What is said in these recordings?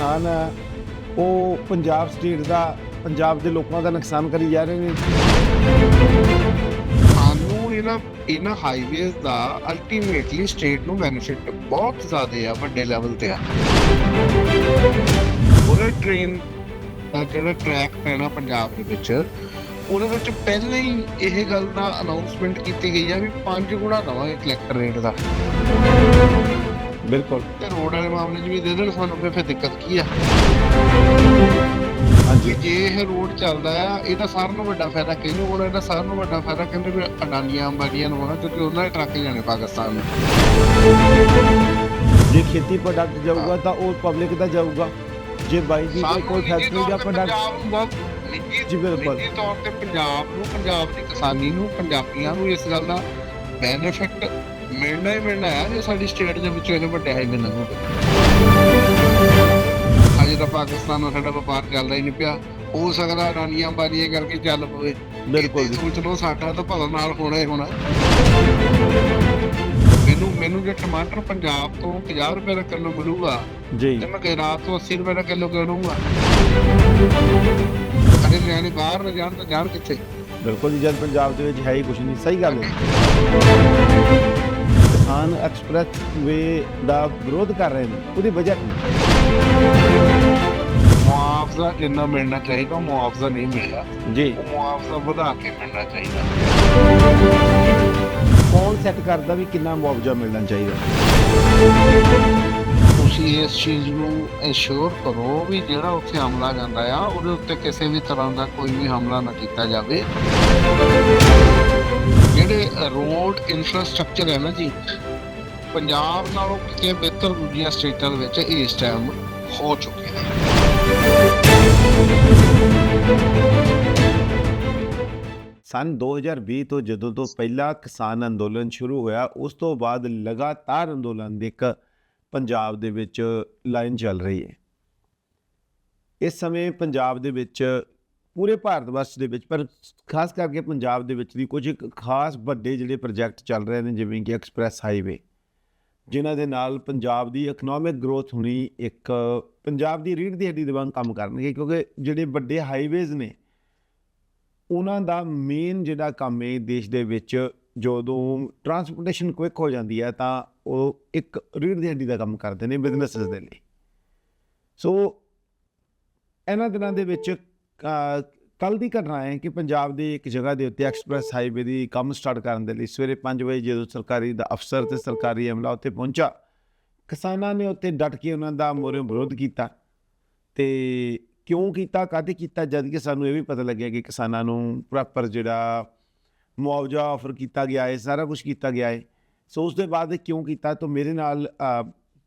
ਕਿਸਾਨ ਆ ਉਹ ਪੰਜਾਬ ਸਟੇਟ ਦਾ, ਪੰਜਾਬ ਦੇ ਲੋਕਾਂ ਦਾ ਨੁਕਸਾਨ ਕਰੀ ਜਾ ਰਹੇ ਨੇ। ਸਾਨੂੰ ਇਹਨਾਂ ਇਹਨਾਂ ਹਾਈਵੇਜ਼ ਦਾ ਅਲਟੀਮੇਟਲੀ ਸਟੇਟ ਨੂੰ ਬੈਨੀਫਿਟ ਬਹੁਤ ਜ਼ਿਆਦਾ ਆ, ਵੱਡੇ ਲੈਵਲ ਤੇ ਆ। ਉਹਦੇ ਟ੍ਰੇਨ ਦਾ ਜਿਹੜਾ ਟਰੈਕ ਪੈਣਾ ਪੰਜਾਬ ਦੇ ਵਿੱਚ, ਉਹਦੇ ਵਿੱਚ ਪਹਿਲਾਂ ਹੀ ਇਹ ਗੱਲ ਦਾ ਅਨਾਉਂਸਮੈਂਟ ਕੀਤੀ ਗਈ ਆ ਵੀ 5 ਗੁਣਾ ਦਵਾਂਗੇ ਕਲੈਕਟਰ ਰੇਟ ਦਾ। ਬਿਲਕੁਲ। ਤੇ ਰੋਡ ਵਾਲੇ ਮਾਮਲੇ 'ਚ ਵੀ ਦੇ ਦੇਣ ਸਾਨੂੰ ਫਿਰ ਫਿਰ ਦਿੱਕਤ ਕੀ ਆ? ਹਾਂਜੀ। ਜੇ ਇਹ ਰੋਡ ਚੱਲਦਾ ਆ ਇਹਦਾ ਸਾਰਿਆਂ ਨੂੰ ਵੱਡਾ ਫਾਇਦਾ ਕਿਹਨੂੰ ਹੋਣਾ ਇਹਦਾ ਸਾਰਿਆਂ ਨੂੰ ਵੱਡਾ ਫਾਇਦਾ ਕਹਿੰਦੇ ਵੀ ਅਡਾਨੀਆਂ ਅੰਬਾਨੀਆਂ ਨੂੰ ਹੋਣਾ ਕਿਉਂਕਿ ਉਹਨਾਂ ਦੇ ਟਰੱਕ ਜਾਣੇ ਪਾਕਿਸਤਾਨ ਨੂੰ। ਜੇ ਖੇਤੀ ਪ੍ਰੋਡਕਟ ਜਾਊਗਾ ਤਾਂ ਉਹ ਪਬਲਿਕ ਦਾ ਜਾਊਗਾ। ਜੇ ਬਾਈ ਦੀ ਕੋਈ- ਫੈਕਟਰੀ ਤੇ ਪ੍ਰੋਡਕਟ ਜੀ ਬਿਲਕੁਲ। ਨਿੱਜੀ ਤੌਰ ਤੇ ਪੰਜਾਬ ਨੂੰ ਪੰਜਾਬ ਦੀ ਕਿਸਾਨੀ ਨੂੰ ਪੰਜਾਬੀਆਂ ਨੂੰ ਇਸ ਗੱਲ ਦਾ ਬੈਨੀਫਿਟ ਮਿਲਣਾ ਹੀ ਮਿਲਣਾ ਹੈ ਜੇ ਸਾਡੀ ਸਟੇਟ ਦੇ ਵਿੱਚ ਇਹਨੇ ਵੱਡੇ ਹਾਈਵੇ ਹੋਵੇ। ਅਜੇ ਤਾਂ ਪਾਕਿਸਤਾਨ ਨਾਲ ਸਾਡਾ ਵਪਾਰ ਚੱਲਦਾ ਹੀ ਨਹੀਂ ਪਿਆ। ਹੋ ਸਕਦਾ ਰਾਨੀਆਂ ਬਾਨੀਆਂ ਕਰਕੇ ਚੱਲ ਪਵੇ। ਬਿਲਕੁਲ ਜੀ। ਸੋਚ ਲਓ ਸਾਡਾ ਤਾਂ ਭਲਾ ਨਾਲ ਹੋਣਾ ਹੀ ਹੋਣਾ। ਮੈਨੂੰ ਮੈਨੂੰ ਜੇ ਟਮਾਟਰ ਪੰਜਾਬ ਤੋਂ 50 ਰੁਪਏ ਦਾ ਕਿਲੋ ਮਿਲੂਗਾ ਜੀ। ਤੇ ਮੈਂ ਗੁਜਰਾਤ ਤੋਂ 80 ਰੁਪਏ ਦਾ ਕਿਲੋ ਕਰੂੰਗਾ ਅਰੇ ਨਿਆਣੇ ਬਾਹਰ ਨਾ ਜਾਣ ਤਾਂ ਜਾਣ ਕਿੱਥੇ? ਬਿਲਕੁਲ ਜੀ ਜਦ ਪੰਜਾਬ ਦੇ ਵਿੱਚ ਹੈ ਹੀ ਕੁਝ ਨਹੀਂ ਸਹੀ ਗੱਲ ਹੈ। ਕਿਸਾਨ ਐਕਸਪ੍ਰੈਸ ਵੇ ਦਾ ਵਿਰੋਧ ਕਰ ਰਹੇ ਨੇ। ਉਹਦੀ ਵਜ੍ਹਾ ਕੀ? ਮੁਆਵਜ਼ਾ ਜਿੰਨਾ ਮਿਲਣਾ ਚਾਹੀਦਾ ਮੁਆਵਜ਼ਾ ਨਹੀਂ ਮਿਲਿਆ। ਜੀ। ਮੁਆਵਜ਼ਾ ਵਧਾ ਕੇ ਮਿਲਣਾ ਚਾਹੀਦਾ। ਕੌਣ ਸੈੱਟ ਕਰਦਾ ਵੀ ਕਿੰਨਾ ਮੁਆਵਜ਼ਾ ਮਿਲਣਾ ਚਾਹੀਦਾ? ਤੁਸੀਂ ਇਸ ਚੀਜ਼ ਨੂੰ ਇਨਸ਼ੋਰ ਕਰੋ ਵੀ ਜਿਹੜਾ ਉੱਥੇ ਹਮਲਾ ਜਾਂਦਾ ਆ ਉਹਦੇ ਉੱਤੇ ਕਿਸੇ ਵੀ ਤਰ੍ਹਾਂ ਦਾ ਕੋਈ ਵੀ ਹਮਲਾ ਨਾ ਕੀਤਾ ਜਾਵੇ। ਜਿਹੜੇ ਰੋਡ ਇਨਫਰਾਸਟ੍ਰਕਚਰ ਹੈ ਨਾ ਜੀ, ਪੰਜਾਬ ਨਾਲੋਂ ਕਿਤੇ ਬਿਹਤਰ ਦੂਜੀਆਂ ਸਟੇਟਾਂ ਵਿੱਚ ਇਸ ਟਾਈਮ ਹੋ ਚੁੱਕੇ ਨੇ। ਸਨ 2020 ਤੋਂ ਜਦੋਂ ਤੋਂ ਪਹਿਲਾ ਕਿਸਾਨ ਅੰਦੋਲਨ ਸ਼ੁਰੂ ਹੋਇਆ, ਉਸ ਤੋਂ ਬਾਅਦ ਲਗਾਤਾਰ ਅੰਦੋਲਨ ਦੇ ਇੱਕ ਪੰਜਾਬ ਦੇ ਵਿੱਚ ਲਾਈਨ ਚੱਲ ਰਹੀ ਹੈ। ਇਸ ਸਮੇਂ ਪੰਜਾਬ ਦੇ ਵਿੱਚ ਪੂਰੇ ਭਾਰਤ ਵਰਸ਼ ਦੇ ਵਿੱਚ, ਪਰ ਖਾਸ ਕਰਕੇ ਪੰਜਾਬ ਦੇ ਵਿੱਚ ਵੀ ਕੁਝ ਇੱਕ ਖਾਸ ਵੱਡੇ ਜਿਹੜੇ ਪ੍ਰੋਜੈਕਟ ਚੱਲ ਰਹੇ ਨੇ, ਜਿਵੇਂ ਕਿ ਐਕਸਪ੍ਰੈਸ ਹਾਈਵੇ, ਜਿਨ੍ਹਾਂ ਦੇ ਨਾਲ ਪੰਜਾਬ ਦੀ ਇਕਨੋਮਿਕ ਗਰੋਥ ਹੋਣੀ ਇੱਕ ਪੰਜਾਬ ਦੀ ਰੀੜ੍ਹ ਦੀ ਹੱਡੀ ਦੇ ਵਾਂਗ ਕੰਮ ਕਰਨਗੇ, ਕਿਉਂਕਿ ਜਿਹੜੇ ਵੱਡੇ ਹਾਈਵੇਜ਼ ਨੇ, ਉਹਨਾਂ ਦਾ ਮੇਨ ਜਿਹੜਾ ਕੰਮ ਹੈ ਦੇਸ਼ ਦੇ ਵਿੱਚ ਜਦੋਂ ਟਰਾਂਸਪੋਰਟੇਸ਼ਨ ਕੁਇਕ ਹੋ ਜਾਂਦੀ ਹੈ, ਤਾਂ ਉਹ ਇੱਕ ਰੀੜ ਦੀ ਹੱਡੀ ਦਾ ਕੰਮ ਕਰਦੇ ਨੇ ਬਿਜ਼ਨੈਸਸ ਦੇ ਲਈ। ਸੋ ਇਹਨਾਂ ਦਿਨਾਂ ਦੇ ਵਿੱਚ ਕੱਲ ਦੀ ਘਟਨਾ ਹੈ ਕਿ ਪੰਜਾਬ ਦੇ ਇੱਕ ਜਗ੍ਹਾ ਦੇ ਉੱਤੇ ਐਕਸਪ੍ਰੈਸ ਹਾਈਵੇ ਦੀ ਕੰਮ ਸਟਾਰਟ ਕਰਨ ਦੇ ਲਈ ਸਵੇਰੇ 5 ਵਜੇ ਜਦੋਂ ਸਰਕਾਰੀ ਦਾ ਅਫਸਰ ਤੇ ਸਰਕਾਰੀ ਅਮਲਾ ਉੱਥੇ ਪਹੁੰਚਾ, ਕਿਸਾਨਾਂ ਨੇ ਉੱਥੇ ਡਟ ਕੇ ਉਹਨਾਂ ਦਾ ਮੋਰੇ ਵਿਰੋਧ ਕੀਤਾ ਤੇ ਕਿਉਂ ਕੀਤਾ, ਕਾਹਤੇ ਕੀਤਾ, ਜਦ ਕਿ ਸਾਨੂੰ ਇਹ ਵੀ ਪਤਾ ਲੱਗਿਆ ਕਿ ਕਿਸਾਨਾਂ ਨੂੰ ਪ੍ਰੋਪਰ ਜਿਹੜਾ ਮੁਆਵਜ਼ਾ ਆਫਰ ਕੀਤਾ ਗਿਆ ਹੈ, ਸਾਰਾ ਕੁਝ ਕੀਤਾ ਗਿਆ ਹੈ। ਸੋ ਉਸ ਦੇ ਬਾਅਦ ਕਿਉਂ ਕੀਤਾ, ਤਾਂ ਮੇਰੇ ਨਾਲ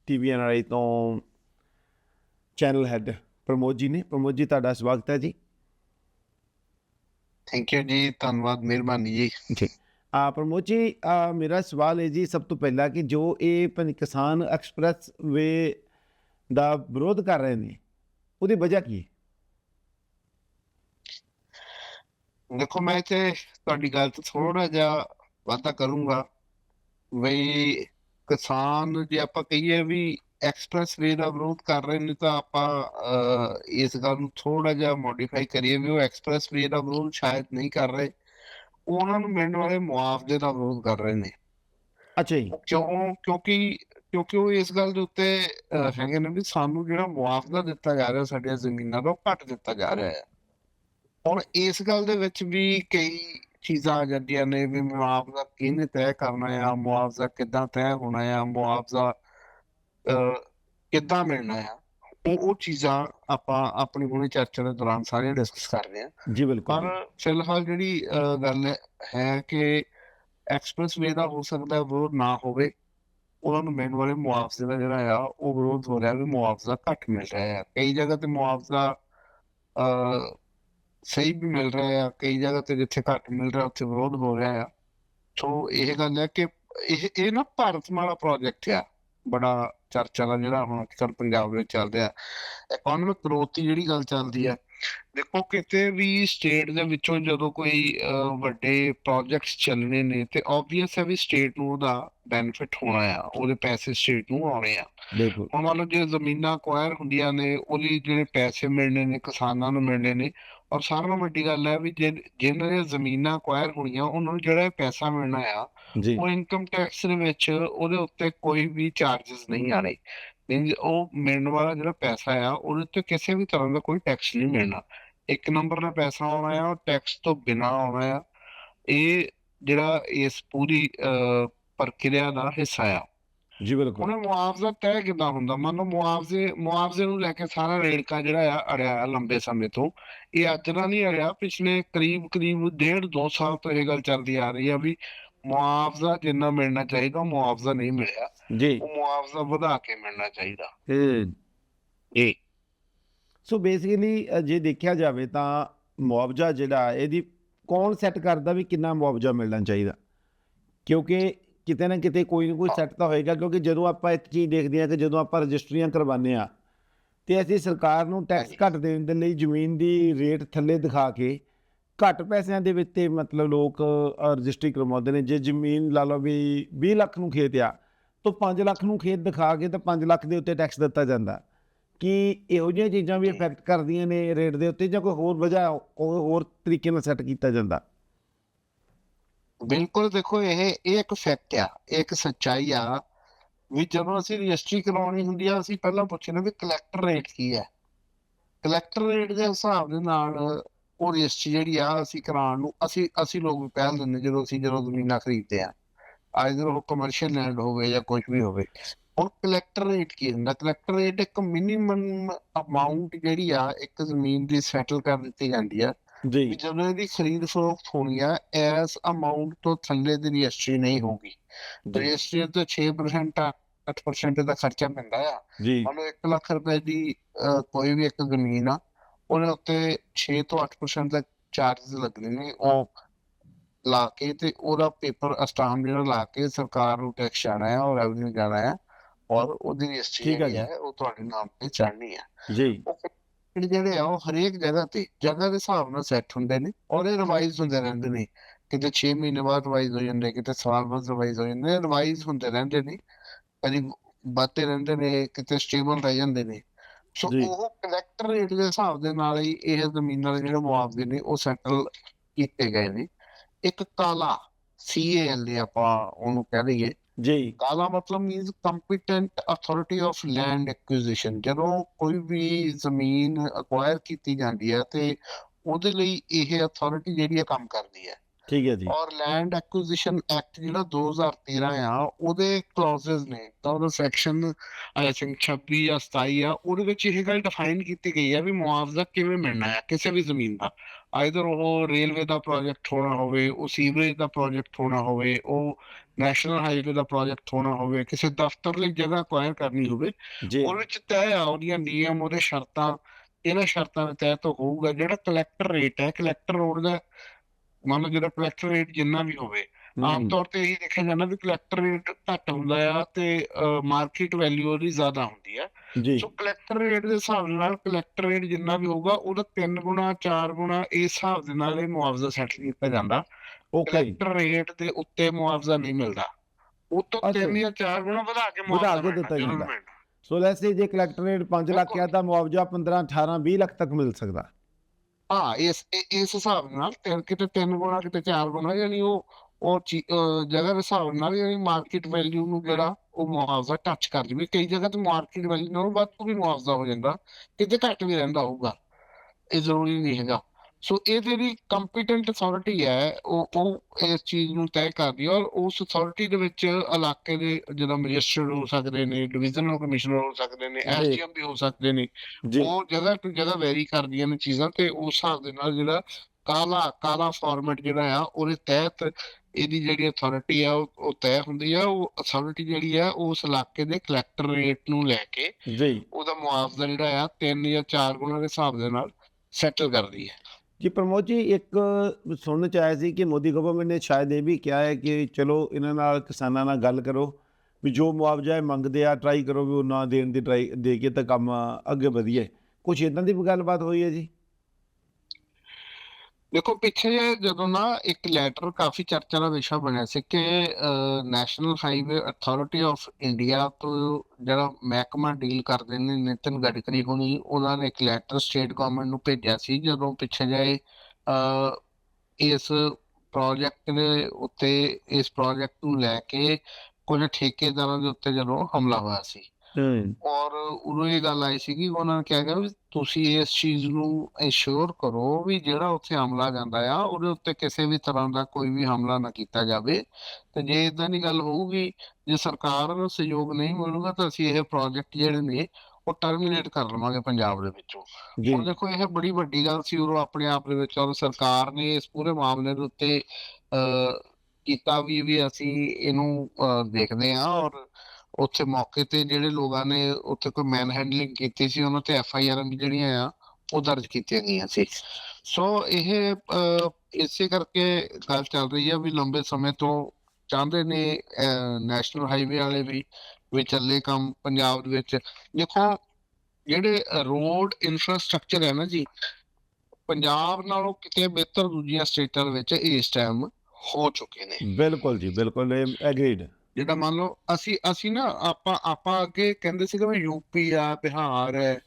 ਟੀਵੀ ਐਨਆਰਆਈ ਤੋਂ ਚੈਨਲ ਹੈਡ ਪ੍ਰਮੋਦ ਜੀ ਨੇ। ਪ੍ਰਮੋਦ ਜੀ, ਤੁਹਾਡਾ ਸਵਾਗਤ ਹੈ ਜੀ। ਥੈਂਕ ਯੂ ਜੀ ਧੰਨਵਾਦ ਮਿਹਰਬਾਨੀ ਜੀ। ਜੀ। ਆ ਪ੍ਰਮੋਦ ਜੀ ਮੇਰਾ ਸਵਾਲ ਹੈ ਜੀ ਸਭ ਤੋਂ ਪਹਿਲਾਂ ਕਿ ਜੋ ਇਹ ਕਿਸਾਨ ਐਕਸਪ੍ਰੈਸ ਵੇ ਦਾ ਵਿਰੋਧ ਕਰ ਰਹੇ ਨੇ ਉਹਦੀ ਵਜ੍ਹਾ ਕੀ ਹੈ? ਦੇਖੋ ਮੈਂ ਤੇ ਤੁਹਾਡੀ ਗੱਲ ਤੋਂ ਥੋੜਾ ਜਿਹਾ ਵਾਧਾ ਕਰੂੰਗਾ। ਵੀ ਕਿਸਾਨ ਜੇ ਆਪਾਂ ਕਹੀਏ ਵੀ ਐਕਸਪ੍ਰੈਸ ਵੇ ਦਾ ਵਿਰੋਧ ਕਰ ਰਹੇ ਨੇ ਤਾਂ ਆਪਾਂ ਇਸ ਗੱਲ ਨੂੰ ਥੋੜਾ ਜਿਹਾ ਮੋਡੀਫਾਈ ਕਰੀਏ ਵੀ ਉਹ ਐਕਸਪ੍ਰੈਸ ਵੇ ਦਾ ਵਿਰੋਧ ਸ਼ਾਇਦ ਨਹੀਂ ਕਰ ਰਹੇ। ਉਹਨਾਂ ਨੂੰ ਮਿਲਣ ਵਾਲੇ ਮੁਆਵਜ਼ੇ ਦਾ ਵਿਰੋਧ ਕਰ ਰਹੇ ਨੇ। ਅੱਛਾ ਜੀ। ਕਿਉਂ ਕਿਉਂਕਿ ਕਿਉਂਕਿ ਉਹ ਇਸ ਗੱਲ ਦੇ ਉੱਤੇ ਹੈਗੇ ਨੇ ਵੀ ਸਾਨੂੰ ਜਿਹੜਾ ਮੁਆਵਜ਼ਾ ਦਿੱਤਾ ਜਾ ਰਿਹਾ ਸਾਡੀਆਂ ਜ਼ਮੀਨਾਂ ਦਾ ਉਹ ਘੱਟ ਦਿੱਤਾ ਜਾ ਰਿਹਾ ਹੈ। ਹੁਣ ਇਸ ਗੱਲ ਦੇ ਵਿੱਚ ਵੀ ਕਈ ਚੀਜ਼ਾਂ ਆ ਜਾਂਦੀਆਂ ਨੇ ਵੀ ਮੁਆਵਜ਼ਾ ਕਿਹਨੇ ਤੈਅ ਕਰਨਾ ਆ ਮੁਆਵਜ਼ਾ ਕਿੱਦਾਂ ਤੈਅ ਹੋਣਾ ਆ ਮੁਆਵਜ਼ਾ ਕਿੱਦਾਂ ਮਿਲਣਾ ਆ? ਉਹ ਉਹ ਚੀਜ਼ਾਂ ਆਪਾਂ ਆਪਣੀ ਹੁਣੇ ਚਰਚਾ ਦੇ ਦੌਰਾਨ ਸਾਰੀਆਂ ਡਿਸਕਸ ਕਰ ਰਹੇ ਹਾਂ। ਜੀ ਬਿਲਕੁਲ। ਪਰ ਫਿਲਹਾਲ ਜਿਹੜੀ ਗੱਲ ਹੈ- ਹੈ ਕਿ ਐਕਸਪ੍ਰੈਸ ਵੇ ਦਾ ਹੋ ਸਕਦਾ ਹੈ ਵਿਰੋਧ ਨਾ ਹੋਵੇ ਉਹਨਾਂ ਨੂੰ ਮਿਲਣ ਵਾਲੇ ਮੁਆਵਜ਼ੇ ਦਾ ਜਿਹੜਾ ਆ ਉਹ ਵਿਰੋਧ ਹੋ ਰਿਹਾ ਵੀ ਮੁਆਵਜ਼ਾ ਘੱਟ ਮਿਲ ਰਿਹਾ ਹੈ ਕਈ ਜਗ੍ਹਾ ਤੇ ਮੁਆਵਜ਼ਾ ਸਹੀ ਵੀ ਮਿਲ ਰਿਹਾ ਆ ਕਈ ਜਗ੍ਹਾ ਤੇ ਜਿੱਥੇ ਘੱਟ ਮਿਲ ਰਿਹਾ ਉੱਥੇ ਵਿਰੋਧ ਹੋ ਰਿਹਾ ਆ। ਸੋ ਇਹ ਗੱਲ ਹੈ ਕਿ ਇਹ ਇਹ ਨਾ ਭਾਰਤਮਾਲਾ ਪ੍ਰੋਜੈਕਟ ਆ ਬੜਾ ਚਰਚਾ ਦਾ ਜਿਹੜਾ ਹੁਣ ਅੱਜਕੱਲ ਪੰਜਾਬ ਵਿੱਚ ਚੱਲ ਰਿਹਾ ਇਕਨੋਮਿਕ ਗਰੋਥ ਦੀ ਜਿਹੜੀ ਗੱਲ ਚੱਲਦੀ ਹੈ ਦੇਖੋ ਕਿਤੇ ਵੀ ਸਟੇਟ ਦੇ ਵਿੱਚੋਂ ਜਦੋਂ ਕੋਈ ਅਹ, ਵੱਡੇ ਪ੍ਰੋਜੈਕਟਸ ਚੱਲਣੇ ਨੇ ਤੇ ਆਬਵੀਅਸ ਹੈ ਵੀ ਸਟੇਟ ਨੂੰ ਉਹਦਾ ਬੈਨੀਫਿਟ ਹੋਣਾ ਆ ਉਹਦੇ ਪੈਸੇ ਸਟੇਟ ਨੂੰ ਆਉਣੇ ਆ। ਬਿਲਕੁਲ। ਹੁਣ ਮੰਨ ਲਓ ਜੇ ਜ਼ਮੀਨਾਂ ਅਕਵਾਇਰ ਹੁੰਦੀਆਂ ਨੇ ਉਹਦੇ ਜਿਹੜੇ ਪੈਸੇ ਮਿਲਣੇ ਨੇ ਕਿਸਾਨਾਂ ਨੂੰ ਮਿਲਣੇ ਨੇ ਔਰ ਸਾਰਿਆਂ ਨਾਲੋਂ ਵੱਡੀ ਗੱਲ ਹੈ ਵੀ ਜੇ ਜਿਨ੍ਹਾਂ ਦੀਆਂ ਜ਼ਮੀਨਾਂ ਅਕਵਾਇਰ ਹੋਣੀਆਂ ਉਹਨਾਂ ਨੂੰ ਜਿਹੜਾ ਇਹ ਪੈਸਾ ਮਿਲਣਾ ਆ ਜੀ। ਉਹ ਇਨਕਮ ਟੈਕਸ ਦੇ ਵਿੱਚ ਉਹਦੇ ਉੱਤੇ ਕੋਈ ਵੀ ਚਾਰजेस ਨਹੀਂ ਆਣੇ ਮੀਨਸ ਉਹ ਮਿਲਣ ਵਾਲਾ ਜਿਹੜਾ ਪੈਸਾ ਆ ਉਹਦੇ ਉੱਤੇ ਕਿਸੇ ਵੀ ਤਰ੍ਹਾਂ ਦਾ ਕੋਈ ਟੈਕਸ ਨਹੀਂ ਮਿਲਣਾ। ਇੱਕ ਨੰਬਰ ਦਾ ਪੈਸਾ ਆਉਣਾ ਆ ਉਹ ਟੈਕਸ ਤੋਂ ਬਿਨਾਂ ਆਉਣਾ ਆ। ਇਹ ਜਿਹੜਾ ਇਸ ਪੂਰੀ ਪ੍ਰਕਿਰਿਆ ਦਾ ਹਿੱਸਾ ਆ। ਜੀ ਬਿਲਕੁਲ। ਹੁਣ ਮੁਆਵਜ਼ਾ ਤੈਅ ਕਿੱਦਾਂ ਹੁੰਦਾ? ਮੰਨ ਲਓ ਮੁਆਵਜ਼ੇ ਮੁਆਵਜ਼ੇ ਨੂੰ ਲੈ ਕੇ ਸਾਰਾ ਰੇੜਕਾ ਜਿਹੜਾ ਆ ਅੜਿਆ ਆ ਲੰਬੇ ਸਮੇਂ ਤੋਂ। ਇਹ ਅੱਜ ਦਾ ਨਹੀਂ ਅੜਿਆ ਪਿਛਲੇ ਕਰੀਬ ਕਰੀਬ ਡੇਢ ਦੋ ਸਾਲ ਤੋਂ ਇਹ ਗੱਲ ਚੱਲਦੀ ਆ ਰਹੀ ਆ ਵੀ ਮੁਆਵਜ਼ਾ ਜਿੰਨਾ ਮਿਲਣਾ ਚਾਹੀਦਾ ਮੁਆਵਜ਼ਾ ਨਹੀਂ ਮਿਲਿਆ। ਜੀ। ਉਹ ਮੁਆਵਜ਼ਾ ਵਧਾ ਕੇ ਮਿਲਣਾ ਚਾਹੀਦਾ। ਇਹ ਇਹ ਸੋ ਬੇਸਿਕਲੀ ਜੇ ਦੇਖਿਆ ਜਾਵੇ ਤਾਂ ਮੁਆਵਜ਼ਾ ਜਿਹੜਾ ਇਹਦੀ ਕੌਣ ਸੈੱਟ ਕਰਦਾ ਵੀ ਕਿੰਨਾ ਮੁਆਵਜ਼ਾ ਮਿਲਣਾ ਚਾਹੀਦਾ? ਕਿਉਂਕਿ ਕਿਤੇ ਨਾ ਕਿਤੇ ਕੋਈ ਨਾ ਕੋਈ ਸੈੱਟ ਤਾਂ ਹੋਏਗਾ ਕਿਉਂਕਿ ਜਦੋਂ ਆਪਾਂ ਇੱਕ ਚੀਜ਼ ਦੇਖਦੇ ਹਾਂ ਕਿ ਜਦੋਂ ਆਪਾਂ ਰਜਿਸਟਰੀਆਂ ਕਰਵਾਉਂਦੇ ਆ ਤੇ ਅਸੀਂ ਸਰਕਾਰ ਨੂੰ ਟੈਕਸ ਘੱਟ ਦੇਣ ਦੇ ਲਈ ਜ਼ਮੀਨ ਦੀ ਰੇਟ ਥੱਲੇ ਦਿਖਾ ਕੇ ਘੱਟ ਪੈਸਿਆਂ ਦੇ ਵਿੱਚ ਤੇ ਮਤਲਬ ਲੋਕ ਰਜਿਸਟਰੀ ਕਰਵਾਉਂਦੇ ਨੇ। ਜੇ ਜ਼ਮੀਨ ਲਾ ਲਓ ਵੀ 20 ਲੱਖ ਨੂੰ ਖੇਤ ਆ, ਤਾਂ 5 ਲੱਖ ਨੂੰ ਖੇਤ ਦਿਖਾ ਕੇ ਤਾਂ 5 ਲੱਖ ਦੇ ਉੱਤੇ ਟੈਕਸ ਦਿੱਤਾ ਜਾਂਦਾ। ਕਿ ਇਹੋ ਜਿਹੀਆਂ ਚੀਜ਼ਾਂ ਵੀ ਇਫੈਕਟ ਕਰਦੀਆਂ ਨੇ ਰੇਟ ਦੇ ਉੱਤੇ ਜਾਂ ਕੋਈ ਹੋਰ ਵਜ੍ਹਾ ਕੋਈ ਹੋਰ ਤਰੀਕੇ ਨਾਲ ਸੈੱਟ ਕੀਤਾ ਜਾਂਦਾ? ਬਿਲਕੁਲ ਦੇਖੋ, ਇਹ ਇਹ ਇੱਕ ਫੈਕਟ ਆ, ਇਹ ਇੱਕ ਸੱਚਾਈ ਆ ਵੀ ਜਦੋਂ ਅਸੀਂ ਰਜਿਸਟਰੀ ਕਰਾਉਣੀ ਹੁੰਦੀ ਆ, ਅਸੀਂ ਪਹਿਲਾਂ ਪੁੱਛਣਾ ਵੀ ਕਲੈਕਟਰ ਰੇਟ ਕੀ ਹੈ। ਕਲੈਕਟਰ ਰੇਟ ਦੇ ਹਿਸਾਬ ਦੇ ਨਾਲ ਉਹ ਰਜਿਸਟਰੀ ਜਿਹੜੀ ਆ ਅਸੀਂ ਕਰਾਉਣ ਨੂੰ ਅਸੀਂ ਅਸੀਂ ਲੋਕ ਵੀ ਪਹਿਲ ਦਿੰਦੇ ਜਦੋਂ ਅਸੀਂ ਜਦੋਂ ਜ਼ਮੀਨਾਂ ਖਰੀਦਦੇ ਆ। ਆਇਦਰ ਉਹ ਕਮਰਸ਼ੀਅਲ ਲੈਂਡ ਹੋਵੇ ਜਾਂ ਕੁਝ ਵੀ ਹੋਵੇ। ਹੁਣ ਕਲੈਕਟਰ ਰੇਟ ਕੀ ਹੁੰਦਾ? ਕਲੈਕਟਰ ਰੇਟ ਇੱਕ ਮਿਨੀਮਮ ਅਮਾਉਂਟ ਜਿਹੜੀ ਆ ਇੱਕ ਜ਼ਮੀਨ ਦੀ ਸੈਟਲ ਕਰ ਦਿੱਤੀ ਜਾਂਦੀ ਆ। ਜੀ। ਜਦੋਂ ਇਹਦੀ ਖਰੀਦ ਫਰੋਖਤ ਹੋਣੀ ਆ ਐਸ ਅਮਾਉਂਟ ਤੋਂ ਥੱਲੇ ਦੀ ਰਜਿਸਟਰੀ ਨਹੀਂ ਹੋਗੀ ਰਜਿਸਟਰੀ ਤੇ 6% ਆ 8% ਦਾ ਖਰਚਾ ਪੈਂਦਾ ਆ। ਜੀ। ਮੰਨ ਲਓ 1 ਲੱਖ ਰੁਪਏ ਦੀ ਕੋਈ ਵੀ ਇੱਕ ਜ਼ਮੀਨ ਆ ਉਹਦੇ ਉੱਤੇ 6 ਤੋਂ 8% ਦਾ ਚਾਰजेस ਲੱਗਦੇ ਨੇ। ਉਹ ਲਾ ਕੇ ਤੇ ਉਹਦਾ ਪੇਪਰ ਸਟਾਂਪ ਜਿਹੜਾ ਲਾ ਕੇ ਸਰਕਾਰ ਨੂੰ ਟੈਕਸ ਜਾਣਾ ਹੈ ਔਰ ਰੈਵਨਿਊ ਜਾਣਾ ਹੈ ਔਰ ਉਹਦੀ ਰਜਿਸਟਰੀ। ਹੈ ਉਹ ਤੁਹਾਡੇ ਨਾਮ ਤੇ ਚੜ੍ਹਨੀ ਹੈ। ਜੀ। ਜਿਹੜੇ ਆ ਉਹ ਹਰੇਕ ਜਗ੍ਹਾ ਤੇ ਜਗ੍ਹਾ ਦੇ ਹਿਸਾਬ ਨਾਲ ਸੈੱਟ ਹੁੰਦੇ ਨੇ ਔਰ ਇਹ ਰਿਵਾਈਜ਼ ਹੁੰਦੇ ਰਹਿੰਦੇ ਨੇ। ਕਿਤੇ 6 ਮਹੀਨੇ ਬਾਅਦ ਰਿਵਾਈਜ਼ ਹੋ ਜਾਂਦੇ ਕਿਤੇ ਸਾਲ ਬਾਅਦ ਰਿਵਾਈਜ਼ ਹੋ ਜਾਂਦੇ ਰਿਵਾਈਜ਼ ਹੁੰਦੇ ਰਹਿੰਦੇ ਨੇ। ਕਦੀ ਬਾਤੇ ਰਹਿੰਦੇ ਨੇ ਕਿਤੇ ਸਟੇਬਲ ਰਹਿ ਜਾਂਦੇ ਨੇ। ਸੋ। ਉਹ ਕਲੈਕਟਰ ਰੇਟ ਦੇ ਹਿਸਾਬ ਦੇ ਨਾਲ ਹੀ ਇਹ ਜ਼ਮੀਨਾਂ ਦੇ ਜਿਹੜੇ ਮੁਆਵਜ਼ੇ ਨੇ ਉਹ ਸੈਟਲ ਕੀਤੇ ਗਏ ਨੇ। ਇੱਕ ਕਾਲਾ ਸੀਏਐਲ ਦੇ ਆਪਾਂ ਉਹਨੂੰ ਕਹਿ ਦਈਏ। ਜੀ। ਕਾਲਾ ਮਤਲਬ means competent authority of land acquisition ਜਦੋਂ ਕੋਈ ਵੀ ਜ਼ਮੀਨ ਅਕਵਾਇਰ ਕੀਤੀ ਜਾਂਦੀ ਹੈ ਤੇ ਉਹਦੇ ਲਈ ਇਹ ਅਥਾਰਟੀ ਜਿਹੜੀ ਹੈ ਕੰਮ ਕਰਦੀ ਹੈ। ਠੀਕ ਹੈ ਜੀ। ਔਰ ਲੈਂਡ ਐਕੁਜੀਸ਼ਨ ਐਕਟ ਜਿਹੜਾ 2013 ਆ ਉਹਦੇ ਕਲੌਜ਼ਸ ਨੇ। ਤਾਂ ਉਹਦਾ ਸੈਕਸ਼ਨ ਆਈ ਥਿੰਕ 26 ਜਾਂ 27 ਆ ਉਹਦੇ ਵਿੱਚ ਇਹ ਗੱਲ ਡਿਫਾਈਨ ਕੀਤੀ ਗਈ ਹੈ ਵੀ ਮੁਆਵਜ਼ਾ ਕਿਵੇਂ ਮਿਲਣਾ ਹੈ ਕਿਸੇ ਵੀ ਜ਼ਮੀਨ ਦਾ। ਆਈਦਰ ਉਹ ਰੇਲਵੇ ਦਾ ਪ੍ਰੋਜੈਕਟ ਹੋਣਾ ਹੋਵੇ ਉਹ ਸੀਵਰੇਜ ਦਾ ਪ੍ਰੋਜੈਕਟ ਹੋਣਾ ਹੋਵੇ ਉਹ ਨੈਸ਼ਨਲ ਹਾਈਵੇ ਦਾ ਪ੍ਰੋਜੈਕਟ ਹੋਣਾ ਹੋਵੇ ਕਿਸੇ ਦਫ਼ਤਰ ਲਈ ਜਗ੍ਹਾ ਅਕਵਾਇਰ ਕਰਨੀ ਹੋਵੇ ਉਹਦੇ ਵਿੱਚ ਤੈਅ ਆ ਉਹਦੀਆਂ ਨਿਯਮ ਉਹਦੇ ਸ਼ਰਤਾਂ ਇਹਨਾਂ ਸ਼ਰਤਾਂ ਦੇ ਤਹਿਤ ਹੋਊਗਾ ਜਿਹੜਾ ਕਲੈਕਟਰ ਰੇਟ ਹੈ ਕਲੈਕਟਰ ਰੋਡ ਦਾ ਮੰਨ ਲਓ ਜਿਹੜਾ ਕਲੈਕਟਰ ਰੇਟ ਜਿੰਨਾ ਵੀ ਹੋਵੇ ਆਮ ਤੌਰ ਤੇ ਇਹ ਦੇਖਿਆ ਜਾਂਦਾ ਵੀ ਕਲੈਕਟਰ ਰੇਟ ਘੱਟ ਹੁੰਦਾ ਆ ਤੇ ਮਾਰਕੀਟ ਵੈਲਿਊ ਉਹਦੀ ਜ਼ਿਆਦਾ ਹੁੰਦੀ ਆ। ਸੋ ਕਲੈਕਟਰ ਰੇਟ ਦੇ ਹਿਸਾਬ ਨਾਲ ਕਲੈਕਟਰ ਰੇਟ ਜਿੰਨਾ ਵੀ ਹੋਊਗਾ ਉਹਦਾ 3 ਗੁਣਾ 4 ਗੁਣਾ ਇਸ ਹਿਸਾਬ ਦੇ ਨਾਲ ਇਹ ਮੁਆਵਜ਼ਾ ਸੈੱਟ ਕੀਤਾ ਜਾਂਦਾ। ਓਕੇ ਕਲੈਕਟਰ ਰੇਟ ਦੇ ਉੱਤੇ ਮੁਆਵਜ਼ਾ ਨਹੀਂ ਮਿਲਦਾ। ਉਹ ਤੋਂ ਅੱਛਾ। 3 ਜਾਂ 4 ਗੁਣਾ ਵਧਾ ਕੇ ਵਧਾ ਮੁਆਵਜ਼ਾ ਕੇ ਮਿਲਣਾ, ਦਿੱਤਾ ਜਾਂਦਾ। ਸੋ ਲੈਟਸ ਸੇ ਜੇ ਕਲੈਕਟਰ ਰੇਟ 5 ਲੱਖ ਆ ਤਾਂ ਮੁਆਵਜ਼ਾ 15 18 20 ਲੱਖ ਤੱਕ ਮਿਲ ਸਕਦਾ। ਹਾਂ ਇਸ ਇਹ- ਇਸ ਹਿਸਾਬ ਨਾਲ ਤਿੰਨ ਕਿਤੇ ਤਿੰਨ ਗੁਣਾ ਕਿਤੇ ਚਾਰ ਗੁਣਾ ਯਾਨੀ ਉਹ ਉਹ ਚੀ- ਅਹ ਜਗ੍ਹਾ ਦੇ ਹਿਸਾਬ ਨਾਲ ਯਾਨੀ ਮਾਰਕੀਟ ਵੈਲਿਊ ਨੂੰ ਜਿਹੜਾ ਉਹ ਮੁਆਵਜ਼ਾ ਟੱਚ ਕਰ ਜਵੇ ਕਈ ਜਗ੍ਹਾ ਤੇ ਮਾਰਕੀਟ ਵੈਲਿਊ ਨਾਲੋਂ ਵੱਧ ਤੋਂ ਵੀ ਮੁਆਵਜ਼ਾ ਹੋ ਜਾਂਦਾ ਕਿਤੇ ਘੱਟ ਵੀ ਰਹਿੰਦਾ ਹੋਊਗਾ ਇਹ ਜ਼ਰੂਰੀ ਨਹੀਂ ਹੈਗਾ ਸੋ ਇਹ ਜਿਹੜੀ ਕੰਪੀਟੈਂਟ ਅਥਾਰਟੀ ਹੈ ਉਹ ਉਹ ਇਸ ਚੀਜ਼ ਨੂੰ ਤੈਅ ਕਰਦੀ ਹੈ ਔਰ ਉਸ ਅਥਾਰਟੀ ਦੇ ਵਿੱਚ ਇਲਾਕੇ ਦੇ ਜਦੋਂ ਮੈਜਿਸਟਰੇਟ ਹੋ ਸਕਦੇ ਨੇ ਡਿਵੀਜ਼ਨਲ ਕਮਿਸ਼ਨਰ ਹੋ ਸਕਦੇ ਨੇ। ਐਸਡੀਐਮ ਵੀ ਹੋ ਸਕਦੇ ਨੇ ਉਹ ਜਗ੍ਹਾ ਤੋਂ ਜਗ੍ਹਾ ਵੈਰੀ ਕਰਦੀਆਂ ਨੇ ਚੀਜ਼ਾਂ ਤੇ ਉਸ ਹਿਸਾਬ ਦੇ ਨਾਲ ਜਿਹੜਾ ਕਾਲਾ ਕਾਲਾ ਫਾਰਮੈਟ ਜਿਹੜਾ ਆ ਉਹਦੇ ਤਹਿਤ ਇਹਦੀ ਜਿਹੜੀ ਅਥਾਰਟੀ ਆ ਉਹ ਤੈਅ ਹੁੰਦੀ ਆ। ਉਹ ਅਥਾਰਟੀ ਜਿਹੜੀ ਆ ਉਸ ਇਲਾਕੇ ਦੇ ਕਲੈਕਟਰ ਰੇਟ ਨੂੰ ਲੈ ਕੇ ਜੀ। ਉਹਦਾ ਮੁਆਵਜ਼ਾ ਜਿਹੜਾ ਆ 3 ਜਾਂ 4 ਗੁਣਾ ਦੇ ਹਿਸਾਬ ਦੇ ਨਾਲ ਸੈਟਲ ਕਰਦੀ ਹੈ। ਜੀ ਪ੍ਰਮੋਦ ਜੀ, ਇੱਕ ਸੁਣਨ ਚ ਆਇਆ ਸੀ ਕਿ ਮੋਦੀ ਗਵਰਨਮੈਂਟ ਨੇ ਸ਼ਾਇਦ ਇਹ ਵੀ ਕਿਹਾ ਹੈ ਕਿ ਚਲੋ ਇਹਨਾਂ ਨਾਲ ਕਿਸਾਨਾਂ ਨਾਲ ਗੱਲ ਕਰੋ, ਵੀ ਜੋ ਮੁਆਵਜ਼ਾ ਇਹ ਮੰਗਦੇ ਆ ਟਰਾਈ ਕਰੋ ਵੀ ਉਹ ਨਾ ਦੇਣ ਦੀ ਟਰਾਈ ਦੇ ਕੇ ਤਾਂ ਕੰਮ ਅੱਗੇ ਵਧੀਏ। ਕੁਝ ਇਦਾਂ ਦੀ ਵੀ ਗੱਲਬਾਤ ਹੋਈ ਹੈ ਜੀ? ਦੇਖੋ, ਪਿੱਛੇ ਜਿਹੇ ਜਦੋਂ ਨਾ ਇੱਕ ਲੈਟਰ ਕਾਫੀ ਚਰਚਾ ਦਾ ਵਿਸ਼ਾ ਬਣਿਆ ਸੀ ਕਿ National Highway Authority of India ਤੋਂ ਜਿਹੜਾ ਮਹਿਕਮਾ ਡੀਲ ਕਰਦੇ ਨੇ, ਨਿਤਨ ਗਡਕਰੀ ਹੋਣੀ, ਉਹਨਾਂ ਨੇ ਇੱਕ ਲੈਟਰ ਸਟੇਟ ਗਵਰਨਮੈਂਟ ਨੂੰ ਭੇਜਿਆ ਸੀ, ਜਦੋਂ ਪਿੱਛੇ ਜਿਹੇ ਇਸ ਪ੍ਰੋਜੈਕਟ ਦੇ ਉੱਤੇ, ਇਸ ਪ੍ਰੋਜੈਕਟ ਨੂੰ ਲੈ ਕੇ ਕੁਝ ਠੇਕੇਦਾਰਾਂ ਦੇ ਉੱਤੇ ਜਦੋਂ ਹਮਲਾ ਹੋਇਆ ਸੀ। ਔਰ ਉਦੋਂ ਇਹ ਗੱਲ ਆਈ ਸੀ ਕਿ ਉਹਨਾਂ ਨੇ ਕਿਹਾ ਵੀ ਤੁਸੀਂ ਇਸ ਚੀਜ਼ ਨੂੰ ਇੰਸ਼ੋਰ ਕਰੋ ਵੀ ਜਿਹੜਾ ਉੱਥੇ ਹਮਲਾ ਜਾਂਦਾ ਆ ਉਹਦੇ ਉੱਤੇ ਕਿਸੇ ਵੀ ਤਰ੍ਹਾਂ ਦਾ ਕੋਈ ਵੀ ਹਮਲਾ ਨਾ ਕੀਤਾ ਜਾਵੇ। ਤੇ ਜੇ ਇਦਾਂ ਦੀ ਗੱਲ ਹੋਊਗੀ ਜੇ ਸਰਕਾਰ ਨੂੰ ਸਹਿਯੋਗ ਨਹੀਂ ਮਿਲੂਗਾ ਤਾਂ ਅਸੀਂ ਇਹ ਪ੍ਰੋਜੈਕਟ ਜਿਹੜੇ ਨੇ ਉਹ ਟਰਮੀਨੇਟ ਕਰ ਲਵਾਂਗੇ ਪੰਜਾਬ ਦੇ ਵਿੱਚੋਂ। ਜੀ। ਹੁਣ ਦੇਖੋ ਇਹ ਬੜੀ ਵੱਡੀ ਗੱਲ ਸੀ ਉਦੋਂ ਆਪਣੇ ਆਪ ਦੇ ਵਿੱਚ ਔਰ ਸਰਕਾਰ ਨੇ ਇਸ ਪੂਰੇ ਮਾਮਲੇ ਦੇ ਉੱਤੇ ਕੀਤਾ ਵੀ ਵੀ ਅਸੀਂ ਇਹਨੂੰ ਦੇਖਦੇ ਹਾਂ ਔਰ ਉੱਥੇ ਮੌਕੇ ਤੇ ਜਿਹੜੇ ਲੋਕਾਂ ਨੇ ਉੱਥੇ ਕੋਈ ਮੈਨ ਹੈਂਡਲਿੰਗ ਕੀਤੀ ਸੀ, ਉਹਨਾਂ ਤੇ ਐਫ ਆਈ ਆਰ ਜਿਹੜੀਆਂ ਆ, ਉਹ ਦਰਜ ਕੀਤੀਆਂ ਗਈਆਂ ਸੀ। ਸੋ ਇਹ ਇਸੇ ਕਰਕੇ ਗੱਲ ਚੱਲ ਰਹੀ ਆ ਵੀ ਲੰਬੇ ਸਮੇਂ ਤੋਂ ਚਾਹੁੰਦੇ ਨੇ ਨੈਸ਼ਨਲ ਹਾਈਵੇ ਵਾਲੇ ਵੀ ਵੀ ਚੱਲੇ ਕੰਮ ਪੰਜਾਬ ਦੇ ਵਿੱਚ। ਦੇਖੋ, ਜਿਹੜੇ ਰੋਡ ਇਨਫਰਾਸਟ੍ਰਕਚਰ ਹੈ ਨਾ ਜੀ, ਪੰਜਾਬ ਨਾਲੋਂ ਕਿਤੇ ਬਿਹਤਰ ਦੂਜੀਆਂ ਸਟੇਟਾਂ ਦੇ ਵਿੱਚ ਇਸ ਟਾਈਮ ਹੋ ਚੁੱਕੇ ਨੇ। ਬਿਲਕੁਲ ਜੀ, ਬਿਲਕੁਲ ਐਗਰੀਡ ਜਿਹੜਾ ਮੰਨ ਲਓ, ਅਸੀਂ ਅਸੀਂ ਨਾ ਆਪਾਂ ਆਪਾਂ ਅੱਗੇ ਕਹਿੰਦੇ ਸੀਗੇ ਵੀ ਯੂਪੀ ਆ, ਬਿਹਾਰ ਹੈ,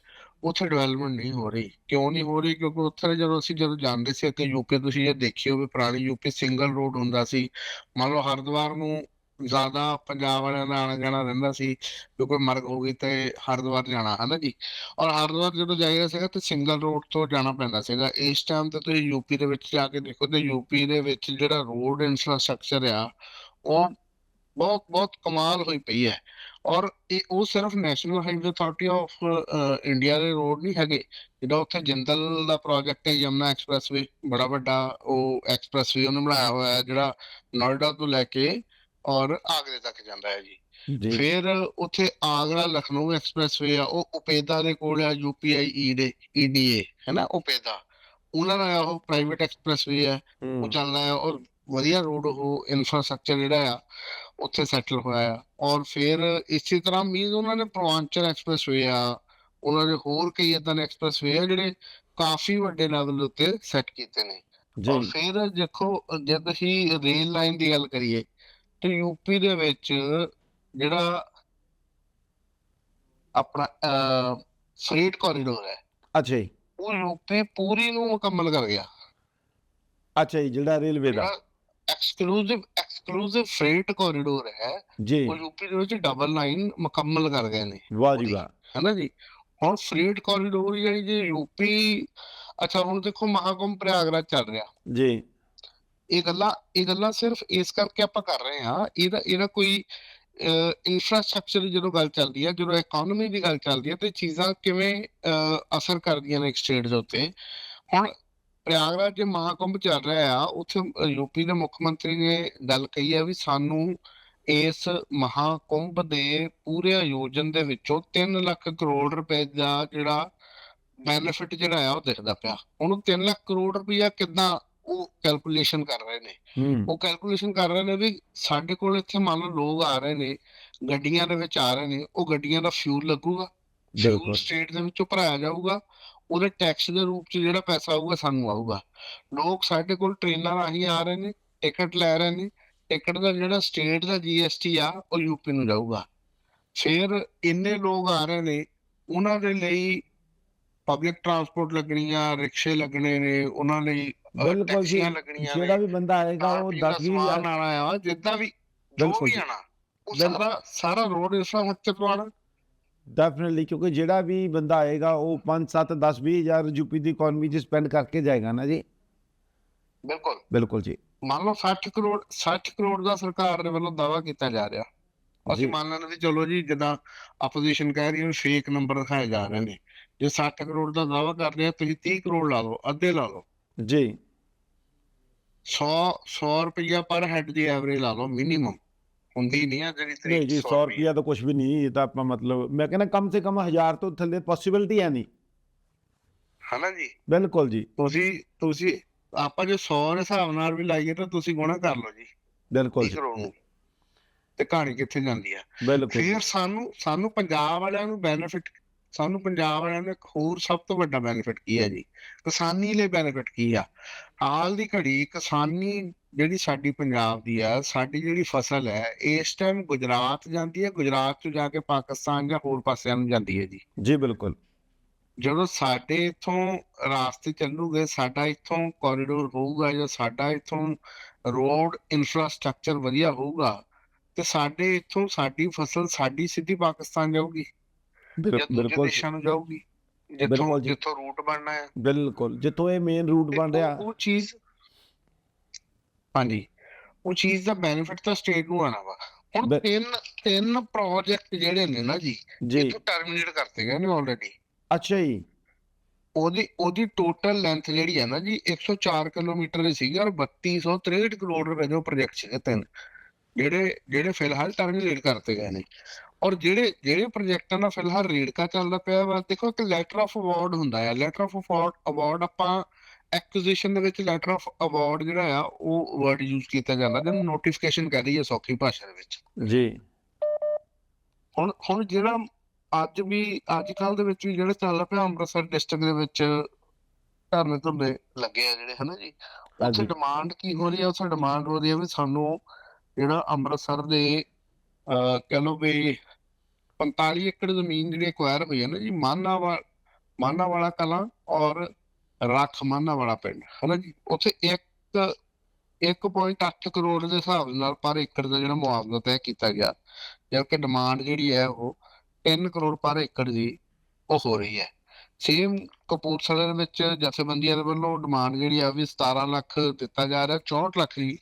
ਉੱਥੇ ਡਿਵੈਲਪਮੈਂਟ ਨਹੀਂ ਹੋ ਰਹੀ। ਕਿਉਂ ਨਹੀਂ ਹੋ ਰਹੀ? ਕਿਉਂਕਿ ਉੱਥੇ ਜਦੋਂ ਅਸੀਂ ਜਦੋਂ ਜਾਂਦੇ ਸੀ ਕਿ ਯੂਪੀ ਤੁਸੀਂ ਜੇ ਦੇਖਿਓ ਵੀ ਪੁਰਾਣੀ ਯੂਪੀ ਸਿੰਗਲ ਰੋਡ ਹੁੰਦਾ ਸੀ। ਮੰਨ ਲਓ ਹਰਿਦੁਆਰ ਨੂੰ ਜ਼ਿਆਦਾ ਪੰਜਾਬ ਵਾਲਿਆਂ ਦਾ ਆਣਾ ਜਾਣਾ ਰਹਿੰਦਾ ਸੀ, ਵੀ ਕੋਈ ਮਰਗ ਹੋ ਗਈ ਤੇ ਹਰਿਦੁਆਰ ਜਾਣਾ, ਹਨਾ ਜੀ? ਔਰ ਹਰਿਦੁਆਰ ਜਦੋਂ ਜਾਈਦਾ ਸੀਗਾ ਤੇ ਸਿੰਗਲ ਰੋਡ ਤੋਂ ਜਾਣਾ ਪੈਂਦਾ ਸੀਗਾ। ਇਸ ਟਾਈਮ ਤੇ ਤੁਸੀਂ ਯੂਪੀ ਦੇ ਵਿੱਚ ਜਾ ਕੇ ਦੇਖੋ ਤੇ ਯੂਪੀ ਦੇ ਵਿੱਚ ਜਿਹੜਾ ਰੋਡ ਇਨਫਰਾਸਟ੍ਰਕਚਰ ਆ, ਉਹ ਬਹੁਤ ਬਹੁਤ ਕਮਾਲ ਹੋਈ ਪਈ ਹੈ ਔਰ ਇਹ ਉਹ ਸਿਰਫ National Highway Authority of India ਦੇ ਰੋਡ ਨਹੀਂ ਹੈਗੇ ਜਿਹੜਾ ਉੱਥੇ ਜਿੰਦਲ ਦਾ ਪ੍ਰੋਜੈਕਟ ਹੈ ਯਮਨਾ ਐਕਸਪ੍ਰੈਸਵੇ ਬੜਾ ਵੱਡਾ ਉਹ ਐਕਸਪ੍ਰੈਸਵੇ ਉਹਨੇ ਬਣਾਇਆ ਹੋਇਆ ਹੈ ਜਿਹੜਾ ਨੋਇਡਾ ਤੋਂ ਲੈ ਕੇ ਔਰ ਆਗਰੇ ਤੱਕ ਜਾਂਦਾ ਹੈ ਜੀ ਫਿਰ ਉੱਥੇ ਆਗਰਾ ਲਖਨਊ ਐਕਸਪ੍ਰੈਸਵੇ ਆ ਉਹ ਉਪੇਦਾ ਦੇ ਕੋਲ ਆ ਯੂਪੀਆਈ ਦੇ ਈਡੀਏ ਹੈ ਨਾ ਉਪੇਦਾ ਉਹਨਾਂ ਦਾ ਉਹ ਪ੍ਰਾਈਵੇਟ ਐਕਸਪ੍ਰੈਸਵੇ ਹੈ ਉਹ ਚੱਲਦਾ ਹੈ ਔਰ ਵਧੀਆ ਰੋਡ ਉਹ ਇਨਫਰਾਸਟ੍ਰਕਚਰ ਜਿਹੜਾ ਆ ਉੱਥੇ ਸੈਟਲ ਹੋਇਆ ਔਰ ਫਿਰ ਇਸੇ ਤਰ੍ਹਾਂ ਮੀਨਸ ਉਹਨਾਂ ਨੇ ਪ੍ਰਵਾਂਚਲ ਐਕਸਪ੍ਰੈਸਵੇ ਆ। ਉਹਨਾਂ ਦੇ ਹੋਰ ਕਈ ਇਦਾਂ ਦੇ ਐਕਸਪ੍ਰੈਸਵੇ ਆ ਜਿਹੜੇ ਕਾਫੀ ਵੱਡੇ ਲੈਵਲ ਉੱਤੇ ਸੈੱਟ ਕੀਤੇ ਨੇ। ਔਰ ਫਿਰ ਦੇਖੋ ਜਦ ਅਸੀਂ ਰੇਲ ਲਾਈਨ ਦੀ ਗੱਲ ਕਰੀਏ ਤੇ ਯੂਪੀ ਦੇ ਵਿੱਚ ਜਿਹੜਾ ਆਪਣਾ ਫਰੀਟ ਕੋਰੀਡੋਰ ਹੈ ਅੱਛਾ ਜੀ। ਉਹ ਯੂਪੀ ਪੂਰੀ ਨੂੰ ਮੁਕੰਮਲ ਕਰ ਗਿਆ। ਅੱਛਾ ਜੀ ਜਿਹੜਾ ਰੇਲਵੇ ਦਾ। ਐਕਸਕਲੂਸਿਵ ਫreight ਕੋਰੀਡੋਰ ਹੈ ਜੀ। ਉਹ ਯੂਪੀ ਦੇ ਵਿੱਚ ਡਬਲ ਲਾਈਨ ਮੁਕੰਮਲ ਕਰ ਗਏ ਨੇ ਵਾਹ ਜੀ ਉਹਦੀ। ਵਾਹ। ਹੈਨਾ ਜੀ? ਹੁਣ ਫreight ਕੋਰੀਡੋਰ ਜਿਹੜੀ ਜੇ ਯੂਪੀ ਅੱਛਾ ਹੁਣ ਦੇਖੋ ਮਹਾਕੁੰਭ ਪ੍ਰਯਾਗਰਾਜ ਚੱਲ ਰਿਹਾ। ਜੀ। ਇਹ ਗੱਲਾਂ ਇਹ ਗੱਲਾਂ ਸਿਰਫ ਇਸ ਕਰਕੇ ਆਪਾਂ ਕਰ ਰਹੇ ਹਾਂ ਇਹਦਾ ਇਹਦਾ ਕੋਈ ਇਨਫਰਾਸਟ੍ਰਕਚਰ ਦੀ ਜਦੋਂ ਗੱਲ ਚੱਲਦੀ ਹੈ ਜਦੋਂ ਇਕਨੋਮੀ ਦੀ ਗੱਲ ਚੱਲਦੀ ਹੈ ਤੇ ਚੀਜ਼ਾਂ ਕਿਵੇਂ ਅਸਰ ਕਰਦੀਆਂ ਨੇ ਇੱਕ ਸਟੇਟ ਦੇ ਉੱਤੇ। ਹੁਣ ਪ੍ਰਯਾਗਰਾਜ ਜੇ ਮਹਾਕੁੰਭ ਚੱਲ ਰਿਹਾ ਆ ਉੱਥੇ ਯੂਪੀ ਦੇ ਮੁੱਖ ਮੰਤਰੀ ਨੇ ਗੱਲ ਕਹੀ ਹੈ ਵੀ ਸਾਨੂੰ ਇਸ ਮਹਾਕੁੰਭ ਦੇ ਪੂਰੇ ਆਯੋਜਨ ਦੇ ਵਿੱਚੋਂ 3 ਲੱਖ ਕਰੋੜ ਰੁਪਏ ਦਾ ਜਿਹੜਾ ਬੈਨੀਫਿਟ ਜਿਹੜਾ ਆ ਉਹ ਦਿਖਦਾ ਪਿਆ। ਉਹਨੂੰ 3 ਲੱਖ ਕਰੋੜ ਰੁਪਇਆ ਕਿੱਦਾਂ ਉਹ ਕੈਲਕੂਲੇਸ਼ਨ ਕਰ ਰਹੇ ਨੇ? ਉਹ ਕੈਲਕੂਲੇਸ਼ਨ ਕਰ ਰਹੇ ਨੇ ਵੀ ਸਾਡੇ ਕੋਲ ਇੱਥੇ ਮੰਨ ਲਓ ਲੋਕ ਆ ਰਹੇ ਨੇ ਗੱਡੀਆਂ ਦੇ ਵਿੱਚ ਆ ਰਹੇ ਨੇ ਉਹ ਗੱਡੀਆਂ ਦਾ ਫਿਊਲ ਲੱਗੂਗਾ। ਬਿਲਕੁਲ। ਸਟੇਟ ਦੇ ਵਿੱਚੋਂ ਭਰਾਇਆ ਜਾਊਗਾ। ਉਹਦੇ ਟੈਕਸ ਦੇ ਰੂਪ 'ਚ ਜਿਹੜਾ ਪੈਸਾ ਆਊਗਾ ਸਾਨੂੰ ਆਊਗਾ। ਲੋਕ ਸਾਡੇ ਕੋਲ ਟ੍ਰੇਨਾਂ ਰਾਹੀਂ ਆ ਰਹੇ ਨੇ ਟਿਕਟ ਲੈ ਰਹੇ ਨੇ। ਟਿਕਟ ਦਾ ਜਿਹੜਾ ਸਟੇਟ ਦਾ ਜੀਐਸਟੀ ਆ ਉਹ ਯੂਪੀ ਨੂੰ ਜਾਊਗਾ। ਫਿਰ ਇੰਨੇ ਲੋਕ ਆ ਰਹੇ ਨੇ ਉਹਨਾਂ ਦੇ ਲਈ ਪਬਲਿਕ ਟਰਾਂਸਪੋਰਟ ਲੱਗਣੀਆਂ ਰਿਕਸ਼ੇ ਲੱਗਣੇ ਨੇ ਉਹਨਾਂ ਲਈ ਬਿਲਕੁਲ ਜੀ। ਜਿਹੜਾ ਵੀ ਬੰਦਾ ਆਏਗਾ ਉਹ ਪੀਣ ਦਾ 10 ਸਮਾਨ 20 ਆਣਾ ਆ ਜਿੱਦਾਂ ਵੀ ਜੋ ਵੀ। ਆਣਾ ਉਹ ਸਾਰਾ ਸਾਰਾ ਰੋਡ ਇਨਫਰਾਸਟ੍ਰਕਚਰ ਤੋਂ ਆਣਾ ਡੈਫੀਨਿਟਲੀ ਕਿਉਂਕਿ ਜਿਹੜਾ ਵੀ ਬੰਦਾ ਆਏਗਾ ਉਹ 5 7 10 20 ਹਜ਼ਾਰ ਯੂਪੀ ਦੀ ਇਕਨੋਮੀ 'ਚ ਸਪੈਂਡ ਕਰਕੇ ਜਾਏਗਾ ਨਾ ਜੀ? ਬਿਲਕੁਲ। ਬਿਲਕੁਲ ਜੀ। ਮੰਨ ਲਓ 60 ਕਰੋੜ 60 ਕਰੋੜ ਦਾ ਸਰਕਾਰ ਦੇ ਵੱਲੋਂ ਦਾਵਾ ਕੀਤਾ ਜਾ ਰਿਹਾ। ਅਸੀਂ। ਮੰਨ ਲੈਂਦੇ ਵੀ ਚਲੋ ਜੀ ਜਿੱਦਾਂ ਆਪੋਜੀਸ਼ਨ ਕਹਿ ਰਹੀ ਹੈ ਫੇਕ ਨੰਬਰ ਦਿਖਾਏ ਜਾ ਰਹੇ ਨੇ। ਜੇ 60 ਕਰੋੜ ਦਾ ਦਾਵਾ ਕਰ ਰਹੇ ਆ ਤੁਸੀਂ 30 ਕਰੋੜ ਲਾ ਲਓ ਅੱਧੇ ਲਾ ਲਓ। ਜੀ। 100 100 ਰੁਪਇਆ ਪਰ ਹੈਡ ਦੀ ਐਵਰੇਜ ਲਾ ਲਓ ਮਿਨੀਮਮ ਹੁੰਦੀ ਨਹੀਂ ਆ ਜਿਹੜੀ ਤਰੀਕ ਨਹੀਂ ਜੀ 100 ਰੁਪਿਆ ਤਾਂ ਕੁਝ ਵੀ ਨਹੀਂ ਇਹ ਤਾਂ ਆਪਾਂ ਮਤਲਬ ਮੈਂ ਕਹਿੰਦਾ ਕਮ ਸੇ ਕਮ 1000 ਤੋਂ ਥੱਲੇ ਪੋਸਿਬਿਲਿਟੀ ਹੈ ਨਹੀਂ। ਹਨਾ ਜੀ? ਬਿਲਕੁਲ ਜੀ। ਤੁਸੀਂ ਤੁਸੀਂ ਆਪਾਂ ਜੇ 100 ਦੇ ਹਿਸਾਬ ਨਾਲ ਵੀ ਲਾਈਏ ਤਾਂ ਤੁਸੀਂ ਗੁਣਾ ਕਰ ਲਓ ਜੀ। ਬਿਲਕੁਲ 30 ਜੀ ਤੇ ਕਹਾਣੀ ਕਿੱਥੇ ਜਾਂਦੀ ਆ? ਬਿਲਕੁਲ ਫਿਰ ਸਾਨੂੰ ਸਾਨੂੰ ਪੰਜਾਬ ਵਾਲਿਆਂ ਨੂੰ ਬੈਨੀਫਿਟ ਸਾਨੂੰ ਪੰਜਾਬ ਵਾਲਿਆਂ ਨੂੰ ਇੱਕ ਹੋਰ ਸਭ ਤੋਂ ਵੱਡਾ ਬੈਨੀਫਿਟ ਕੀ ਹੈ ਜੀ? ਕਿਸਾਨੀ ਲਈ ਬੈਨੀਫਿਟ ਕੀ ਆ? ਹਾਲ ਦੀ ਘੜੀ ਕਿਸਾਨੀ ਜਿਹੜੀ ਸਾਡੀ ਪੰਜਾਬ ਦੀ ਆ ਸਾਡੀ ਜਿਹੜੀ ਫਸਲ ਹੈ ਇਸ ਟਾਈਮ ਗੁਜਰਾਤ ਜਾਂਦੀ ਹੈ ਗੁਜਰਾਤ ਤੋਂ ਜਾ ਕੇ ਪਾਕਿਸਤਾਨ ਜਾਂ ਹੋਰ ਪਾਸਿਆਂ ਨੂੰ ਜਾਂਦੀ ਹੈ ਜੀ। ਜੀ ਬਿਲਕੁਲ। ਜਦੋਂ ਸਾਡੇ ਇਥੋਂ ਰਾਸਤੇ ਚੱਲੂਗੇ ਸਾਡਾ ਇਥੋਂ ਕੋਰੀਡੋਰ ਹੋਊਗਾ ਜਾਂ ਸਾਡਾ ਇਥੋਂ ਰੋਡ ਇਨਫਰਾਸਟ੍ਰਕਚਰ ਵਧੀਆ ਹੋਊਗਾ ਤੇ ਸਾਡੇ ਇਥੋਂ ਸਾਡੀ ਫਸਲ ਸਾਡੀ ਸਿੱਧੀ ਪਾਕਿਸਤਾਨ ਜਾਊਗੀ। ਜਾਂ ਦੂਜੇ ਬਿਲਕੁਲ ਦੇਸ਼ਾਂ ਨੂੰ ਜਾਊਗੀ ਜਿੱਥੋਂ ਬਿਲਕੁਲ ਜੀ। ਜਿੱਥੋਂ ਰੂਟ ਬਣਨਾ ਹੈ। ਬਿਲਕੁਲ ਜਿੱਥੋਂ ਇਹ ਮੇਨ ਰੂਟ ਤੇ ਬਣ ਰਿਹਾ। ਉਹ ਚੀਜ਼ ਹਾਂਜੀ। ਉਹ ਚੀਜ਼ ਦਾ ਬੈਨੀਫਿਟ ਤਾਂ ਸਟੇਟ ਨੂੰ ਆਣਾ ਵਾ। ਹੁਣ ਬਿਲ- ਤਿੰਨ ਤਿੰਨ ਪ੍ਰੋਜੈਕਟ ਜਿਹੜੇ ਨੇ ਨਾ ਜੀ ਜੀ। ਇਥੋਂ ਟਰਮੀਨੇਟ ਕਰਤੇ ਗਏ ਨੇ ਆਲਰੇਡੀ ਅੱਛਾ ਜੀ। ਉਹਦੀ ਉਹਦੀ ਟੋਟਲ ਲੈਂਥ ਜਿਹੜੀ ਹੈ ਨਾ ਜੀ 104 ਕਿਲੋਮੀਟਰ ਦੀ ਸੀਗੀ ਔਰ 3263 ਕਰੋੜ ਰੁਪਏ ਦੇ ਪ੍ਰੋਜੈਕਟ ਸੀਗੇ ਤਿੰਨ। ਜਿਹੜੇ ਜਿਹੜੇ ਫਿਲਹਾਲ ਟਰਮੀਨੇਟ ਕਰਤੇ ਗਏ ਨੇ। ਔਰ ਜਿਹੜੇ ਜਿਹੜੇ ਪ੍ਰੋਜੈਕਟਾਂ ਦਾ ਫਿਲਹਾਲ ਰੇੜਕਾ ਚੱਲਦਾ ਪਿਆ ਵਾ ਦੇਖੋ ਇੱਕ ਲੈਟਰ ਆਫ ਅਵਾਰਡ ਹੁੰਦਾ ਹੈ ਲੈਟਰ ਆਫ ਅਵਾਰਡ ਅਵਾਰਡ ਆਪਾਂ ਐਕੁਜੀਸ਼ਨ ਦੇ ਵਿੱਚ ਲੈਟਰ ਆਫ ਅਵਾਰਡ ਜਿਹੜਾ ਆ ਉਹ ਵਰਡ ਯੂਜ਼ ਕੀਤਾ ਜਾਂਦਾ ਜਿਹਨੂੰ ਨੋਟੀਫਿਕੇਸ਼ਨ ਕਹਿੰਦੀ ਹੈ ਸੌਖੀ ਭਾਸ਼ਾ ਦੇ ਵਿੱਚ। ਜੀ। ਹੁਣ ਹੁਣ ਜਿਹੜਾ ਅੱਜ ਵੀ ਅੱਜ ਕੱਲ ਦੇ ਵਿੱਚ ਵੀ ਜਿਹੜਾ ਚੱਲ ਪਿਆ ਅੰਮ੍ਰਿਤਸਰ ਡਿਸਟ੍ਰਿਕਟ ਦੇ ਵਿੱਚ ਧਰਨੇ ਧੁਰਨੇ ਲੱਗੇ ਆ ਜਿਹੜੇ ਹਨਾ ਜੀ? ਉੱਥੇ ਡਿਮਾਂਡ ਕੀ ਹੋ ਰਹੀ ਹੈ ਉੱਥੇ ਡਿਮਾਂਡ ਹੋ ਰਹੀ ਹੈ ਵੀ ਸਾਨੂੰ ਜਿਹੜਾ ਅੰਮ੍ਰਿਤਸਰ ਦੇ ਕਹ ਲਓ ਵੀ 45 ਏਕੜ ਜ਼ਮੀਨ ਜਿਹੜੀ ਐਕਵਾਇਰ ਹੋਈ ਹੈ ਨਾ ਜੀ ਮਾਨਾ ਮਾਨਾ ਵਾਲਾ ਕਲਾਂ ਔਰ ਰੱਖ ਮਾਨਾਵਾਲਾ ਪਿੰਡ ਹੈ ਨਾ ਜੀ? ਉੱਥੇ ਇੱਕ 1.8 ਕਰੋੜ ਦੇ ਹਿਸਾਬ ਨਾਲ ਪਰ ਏਕੜ ਦਾ ਜਿਹੜਾ ਮੁਆਵਜ਼ਾ ਤੈਅ ਕੀਤਾ ਗਿਆ, ਜਦਕਿ ਡਿਮਾਂਡ ਜਿਹੜੀ ਹੈ ਉਹ 3 ਕਰੋੜ ਪਰ ਏਕੜ ਦੀ ਉਹ ਹੋ ਰਹੀ ਹੈ। ਸੇਮ ਕਪੂਰਥਲੇ ਦੇ ਵਿੱਚ ਜਥੇਬੰਦੀਆਂ ਦੇ ਵੱਲੋਂ ਡਿਮਾਂਡ ਜਿਹੜੀ ਆ ਵੀ 17 ਲੱਖ ਦਿੱਤਾ ਜਾ ਰਿਹਾ 64 ਲੱਖ ਦੀ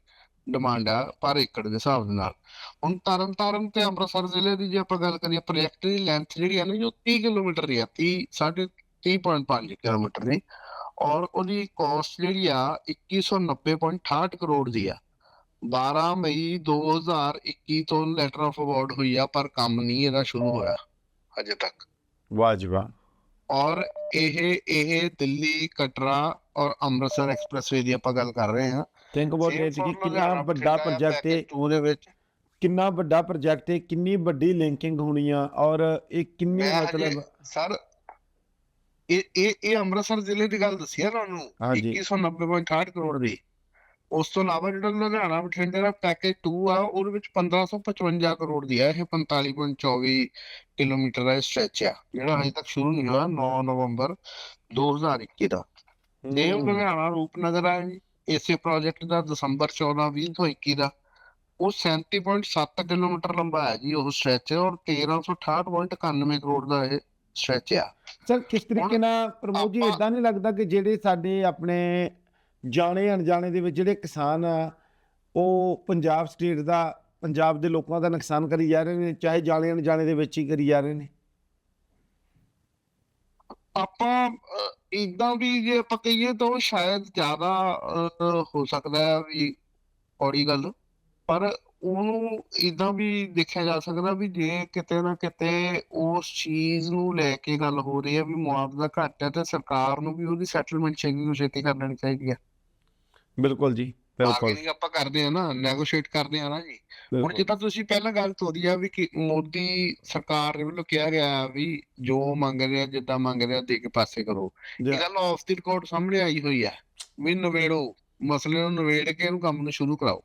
ਡਿਮਾਂਡ ਆ ਪਰ ਏਕੜ ਦੇ ਹਿਸਾਬ ਦੇ ਨਾਲ। ਹੁਣ ਤਰਨ ਤਾਰਨ ਤੇ ਅੰਮ੍ਰਿਤਸਰ ਜ਼ਿਲ੍ਹੇ ਦੀ ਜੇ ਆਪਾਂ ਗੱਲ ਕਰੀਏ ਪ੍ਰੋਜੈਕਟ ਦੀ ਲੈਂਥ ਜਿਹੜੀ ਆ ਨਾ ਜੋ 30 ਕਿਲੋਮੀਟਰ ਦੀ ਆ 30 ਸਾਢੇ 30.5 ਕਿਲੋਮੀਟਰ ਦੀ। ਔਰ ਉਹਦੀ ਕਾਸਟ ਜਿਹੜੀ ਆ 2190.68 ਕਰੋੜ ਦੀ ਆ। 12 ਮਈ 2021 ਤੋਂ ਲੈਟਰ ਆਫ ਅਵਾਰਡ ਹੋਈ ਆ ਪਰ ਕੰਮ ਨਹੀਂ ਇਹਦਾ ਸ਼ੁਰੂ ਹੋਇਆ ਅਜੇ ਤੱਕ। ਵਾਹ ਜੀ ਵਾਹ। ਔਰ ਇਹ ਇਹ ਦਿੱਲੀ ਕਟਰਾ ਔਰ ਅੰਮ੍ਰਿਤਸਰ ਐਕਸਪ੍ਰੈਸਵੇ ਦੀ ਆਪਾਂ ਗੱਲ ਕਰ ਰਹੇ ਹਾਂ। ਥਿੰਕ ਅਬਾਊਟ Same ਕਿ ਕਿੰਨਾ ਵੱਡਾ ਪ੍ਰੋਜੈਕਟ ਹੈ package ਦੇ ਵਿੱਚ। ਕਿੰਨਾ ਵੱਡਾ ਪ੍ਰੋਜੈਕਟ ਹੈ ਕਿੰਨੀ ਵੱਡੀ ਲਿੰਕਿੰਗ ਹੋਣੀ ਆ ਔਰ ਇਹ ਕਿੰਨੀ ਮੈਂ ਮਤਲਬ ਸਰ ਇਹ ਇਹ ਇਹ ਅੰਮ੍ਰਿਤਸਰ ਜ਼ਿਲ੍ਹੇ ਦੀ ਗੱਲ ਦੱਸੀ ਆ ਤੁਹਾਨੂੰ ਹਾਂਜੀ। 2190.68 ਕਰੋੜ ਦੀ। ਉਸ ਤੋਂ ਇਲਾਵਾ ਜਿਹੜਾ ਲੁਧਿਆਣਾ ਬਠਿੰਡੇ ਦਾ ਪੈਕੇਜ 2 ਆ ਉਹਦੇ ਵਿੱਚ 1555 ਕਰੋੜ ਦੀ ਆ ਇਹ 45.24 ਕਿਲੋਮੀਟਰ ਦਾ ਸਟ੍ਰੈਚ ਆ ਜਿਹੜਾ ਹਜੇ ਤੱਕ ਸ਼ੁਰੂ ਨਹੀਂ ਹੋਇਆ 9 ਨਵੰਬਰ 2021 ਦਾ। ਹਮ, ਲੁਧਿਆਣਾ ਰੂਪਨਗਰ ਆ ਜੀ। ਇਸੇ ਪ੍ਰੋਜੈਕਟ ਦਾ ਦਸੰਬਰ 14 2021 ਦਾ। ਉਹ 37.7 ਕਿਲੋਮੀਟਰ ਲੰਬਾ ਹੈ ਜੀ ਉਹ ਸਟ੍ਰੈਚ ਔਰ 1368.91 ਕਰੋੜ ਦਾ ਇਹ ਸਟ੍ਰੈਚ ਆ। ਸਰ ਕਿਸ ਤਰੀਕੇ ਨਾਲ ਪ੍ਰਮੋਦ ਜੀ ਇਦਾਂ ਨਹੀਂ ਲੱਗਦਾ ਕਿ ਜਿਹੜੇ ਸਾਡੇ ਆਪਣੇ ਜਾਣੇ ਅਣਜਾਣੇ ਦੇ ਵਿੱਚ ਜਿਹੜੇ ਕਿਸਾਨ ਆ ਉਹ ਪੰਜਾਬ ਸਟੇਟ ਦਾ ਪੰਜਾਬ ਦੇ ਲੋਕਾਂ ਦਾ ਨੁਕਸਾਨ ਕਰੀ ਜਾ ਰਹੇ ਨੇ ਚਾਹੇ ਜਾਣੇ ਅਣਜਾਣੇ ਦੇ ਵਿੱਚ ਹੀ ਕਰੀ ਜਾ ਰਹੇ ਨੇ। ਆਪਾਂ ਇਦਾਂ ਵੀ ਜੇ ਆਪਾਂ ਕਹੀਏ ਤਾਂ ਉਹ ਸ਼ਾਇਦ ਜ਼ਿਆਦਾ ਹੋ ਸਕਦਾ ਹੈ ਵੀ ਔੜੀ ਗੱਲ, ਪਰ ਉਹਨੂੰ ਇਦਾਂ ਵੀ ਦੇਖਿਆ ਜਾ ਸਕਦਾ ਵੀ ਜੇ ਕਿਤੇ ਨਾ ਕਿਤੇ ਉਸ ਚੀਜ਼ ਨੂੰ ਲੈ ਕੇ ਗੱਲ ਹੋ ਰਹੀ ਹੈ ਵੀ ਮੁਆਵਜ਼ਾ ਘੱਟ ਹੈ, ਤੇ ਸਰਕਾਰ ਨੂੰ ਵੀ ਉਹਦੀ ਸੈਟਲਮੈਂਟ ਛੇਤੀ ਤੋਂ ਛੇਤੀ ਕਰ ਲੈਣੀ ਚਾਹੀਦੀ ਹੈ। ਬਿਲਕੁਲ ਜੀ। ਬਿਲਕੁਲ। ਬਾਰਗੇਨਿੰਗ ਆਪਾਂ ਕਰਦੇ ਆ ਨਾ ਨੈਗੋਸ਼ੀਏਟ ਕਰਦੇ ਆ ਨਾ ਜੀ। ਹੁਣ ਬਿਲਕੁਲ। ਜਿੱਦਾਂ ਤੁਸੀਂ ਪਹਿਲਾਂ ਗੱਲ ਤੋਰੀ ਆ ਵੀ ਕਿ ਮੋਦੀ ਸਰਕਾਰ ਦੇ ਵੱਲੋਂ ਕਿਹਾ ਗਿਆ ਵੀ ਜੋ ਮੰਗ ਰਿਹਾ ਜਿੱਦਾਂ ਮੰਗ ਰਿਹਾ ਦੇ ਕੇ ਪਾਸੇ ਕਰੋ। ਇਹ ਗੱਲ ਆਫ ਦੀ ਰਿਕਾਰਡ ਸਾਹਮਣੇ ਆਈ ਹੋਈ ਹੈ ਵੀ ਨਵੇੜੋ ਮਸਲੇ ਨੂੰ ਨਵੇੜ ਕੇ ਇਹਨੂੰ ਕੰਮ ਨੂੰ ਸ਼ੁਰੂ ਕਰਾਓ।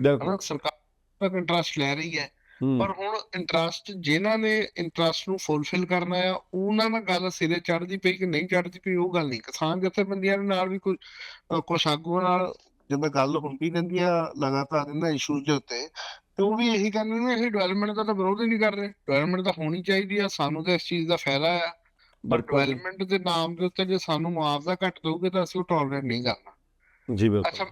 ਬਿਲਕੁਲ। ਹਨਾ ਸਰਕਾਰ ਤਾਂ ਇੰਟਰਸਟ ਲੈ ਰਹੀ ਹੈ। ਪਰ ਹੁਣ ਇੰਟਰਸਟ ਜਿਨ੍ਹਾਂ ਨੇ ਇੰਟਰਸਟ ਨੂੰ ਫੁੱਲਫਿਲ ਕਰਨਾ ਆ ਉਹਨਾਂ ਨਾਲ ਗੱਲ ਸਿਰੇ ਚੜ੍ਹਦੀ ਪਈ ਕਿ ਨਹੀਂ ਚੜ੍ਹਦੀ ਪਈ ਉਹ ਗੱਲ ਨਹੀਂ। ਕਿਸਾਨ ਜਥੇਬੰਦੀਆਂ ਦੇ ਨਾਲ ਵੀ ਕੋਈ ਅਹ ਕੁਛ ਆਗੂਆਂ ਨਾਲ ਜਦੋਂ ਗੱਲ ਹੁੰਦੀ ਰਹਿੰਦੀ ਆ ਲਗਾਤਾਰ ਇਹਨਾਂ ਇਸ਼ੂਜ਼ ਦੇ ਉੱਤੇ ਤੇ ਉਹ ਵੀ ਇਹੀ ਕਹਿੰਦੇ ਨੇ ਇਹ ਡਿਵੈਲਪਮੈਂਟ ਦਾ ਤਾਂ ਵਿਰੋਧ ਹੀ ਨਹੀਂ ਕਰ ਰਹੇ। ਡਿਵੈਲਪਮੈਂਟ ਤਾਂ ਹੋਣੀ ਚਾਹੀਦੀ ਆ ਸਾਨੂੰ ਤਾਂ ਇਸ ਚੀਜ਼ ਦਾ ਫਾਇਦਾ ਆ। ਪਰ। ਡਿਵੈਲਪਮੈਂਟ ਦੇ ਨਾਮ ਦੇ ਉੱਤੇ ਜੇ ਸਾਨੂੰ ਮੁਆਵਜ਼ਾ ਘੱਟ ਦਊਗੇ ਤਾਂ ਅਸੀਂ ਉਹ ਟੋਲਰੇਟ ਨਹੀਂ ਕਰਨਾ। ਜੀ ਬਿਲਕੁਲ ਅੱਛਾ,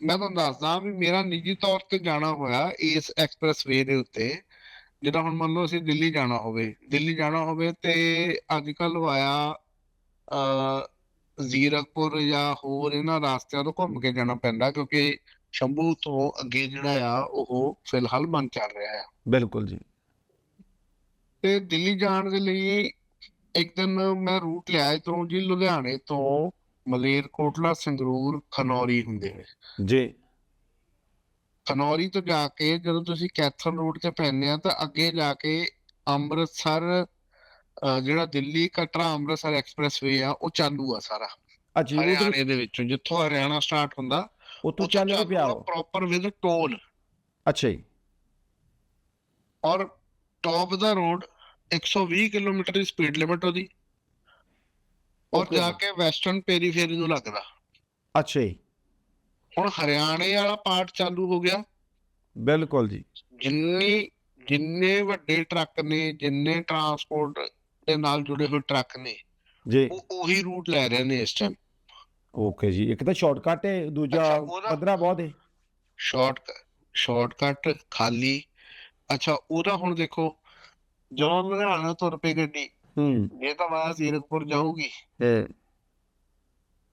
ਮੈਂ ਤੁਹਾਨੂੰ ਦੱਸਦਾ ਵੀ ਮੇਰਾ ਨਿੱਜੀ ਤੌਰ ਤੇ ਜਾਣਾ ਹੋਇਆ ਇਸ ਐਕਸਪ੍ਰੈਸਵੇ ਦੇ ਉੱਤੇ ਜਿੱਦਾਂ ਹੁਣ ਮੰਨ ਲਓ ਅਸੀਂ ਦਿੱਲੀ ਜਾਣਾ ਹੋਵੇ। ਦਿੱਲੀ ਜਾਣਾ ਹੋਵੇ ਤੇ ਅੱਜ ਕੱਲ ਆਇਆ ਅ ਜ਼ੀਰਕਪੁਰ ਜਾਂ ਹੋਰ ਇਹਨਾਂ ਰਾਸਤਿਆਂ ਤੋਂ ਘੁੰਮ ਕੇ ਜਾਣਾ ਪੈਂਦਾ ਕਿਉਂਕਿ ਸ਼ੰਭੂ ਤੋਂ ਅੱਗੇ ਜਿਹੜਾ ਆ ਉਹ ਫਿਲਹਾਲ ਬੰਦ ਚੱਲ ਰਿਹਾ ਆ। ਬਿਲਕੁਲ ਜੀ। ਤੇ ਦਿੱਲੀ ਜਾਣ ਦੇ ਲਈ ਇੱਕ ਦਿਨ ਮੈਂ ਰੂਟ ਲਿਆ ਇੱਥੋਂ ਜੀ ਲੁਧਿਆਣੇ ਤੋਂ ਮਲੇਰਕੋਟਲਾ ਸੰਗਰੂਰ ਖਨੌਰੀ ਹੁੰਦੇ ਹੋਏ ਜੀ। ਖਨੌਰੀ ਤੋਂ ਜਾ ਕੇ ਜਦੋਂ ਤੁਸੀਂ ਕੈਥਲ ਰੋਡ ਤੇ ਪੈਂਦੇ ਆ ਤਾਂ ਅੱਗੇ ਜਾ ਕੇ ਅੰਮ੍ਰਿਤਸਰ ਜਿਹੜਾ ਦਿੱਲੀ ਕਟਰਾ ਅੰਮ੍ਰਿਤਸਰ ਐਕਸਪ੍ਰੈਸਵੇ ਆ ਉਹ ਚਾਲੂ ਆ ਸਾਰਾ। ਅੱਛਾ ਹਰਿਆਣੇ ਦੇ ਵਿੱਚੋਂ ਜਿੱਥੋਂ ਹਰਿਆਣਾ ਸਟਾਰਟ ਹੁੰਦਾ ਉਤੋਂ ਚੱਲ ਪਿਆ ਉਹ? ਪ੍ਰੋਪਰ ਵਿਦ ਟੋਲ ਅੱਛਾ ਜੀ। ਔਰ ਟੌਪ ਦਾ ਰੋਡ 120 ਕਿਲੋਮੀਟਰ ਦੀ ਸਪੀਡ ਲਿਮਟ ਉਹਦੀ। ਔਰ. ਜਾ ਕੇ ਵੈਸਟਰਨ ਪੇਰੀਫੇਰੀ ਨੂੰ ਲੱਗਦਾ। ਅੱਛਾ ਜੀ। ਹੁਣ ਹਰਿਆਣੇ ਵਾਲਾ ਪਾਰਟ ਚਾਲੂ ਹੋ ਗਿਆ। ਬਿਲਕੁਲ ਜੀ। ਜਿੰਨੀ ਜਿੰਨੇ ਵੱਡੇ ਟਰੱਕ ਨੇ ਜਿੰਨੇ ਟਰਾਂਸਪੋਰਟ ਦੇ ਨਾਲ ਜੁੜੇ ਹੋਏ ਟਰੱਕ ਨੇ। ਜੀ। ਉਹ ਉਹੀ ਰੂਟ ਲੈ ਰਹੇ ਨੇ ਇਸ ਟਾਈਮ ਓਕੇ ਜੀ ਇੱਕ ਤਾਂ ਸ਼ਾਰਟਕਟ ਹੈ ਦੂਜਾ ਪੱਧਰਾ ਬਹੁਤ ਹੈ। ਸ਼ਾਰਟ ਸ਼ਾਰਟਕਟ ਖਾਲੀ। ਅੱਛਾ ਉਹਦਾ ਹੁਣ ਦੇਖੋ ਜਦੋਂ ਲੁਧਿਆਣਾ ਤੁਰ ਪਈ ਗੱਡੀ ਹੂੰ। ਜੇ ਤਾਂ ਵਾਇਆ ਜ਼ੀਰਕਪੁਰ ਜਾਊਗੀ। ਇਹ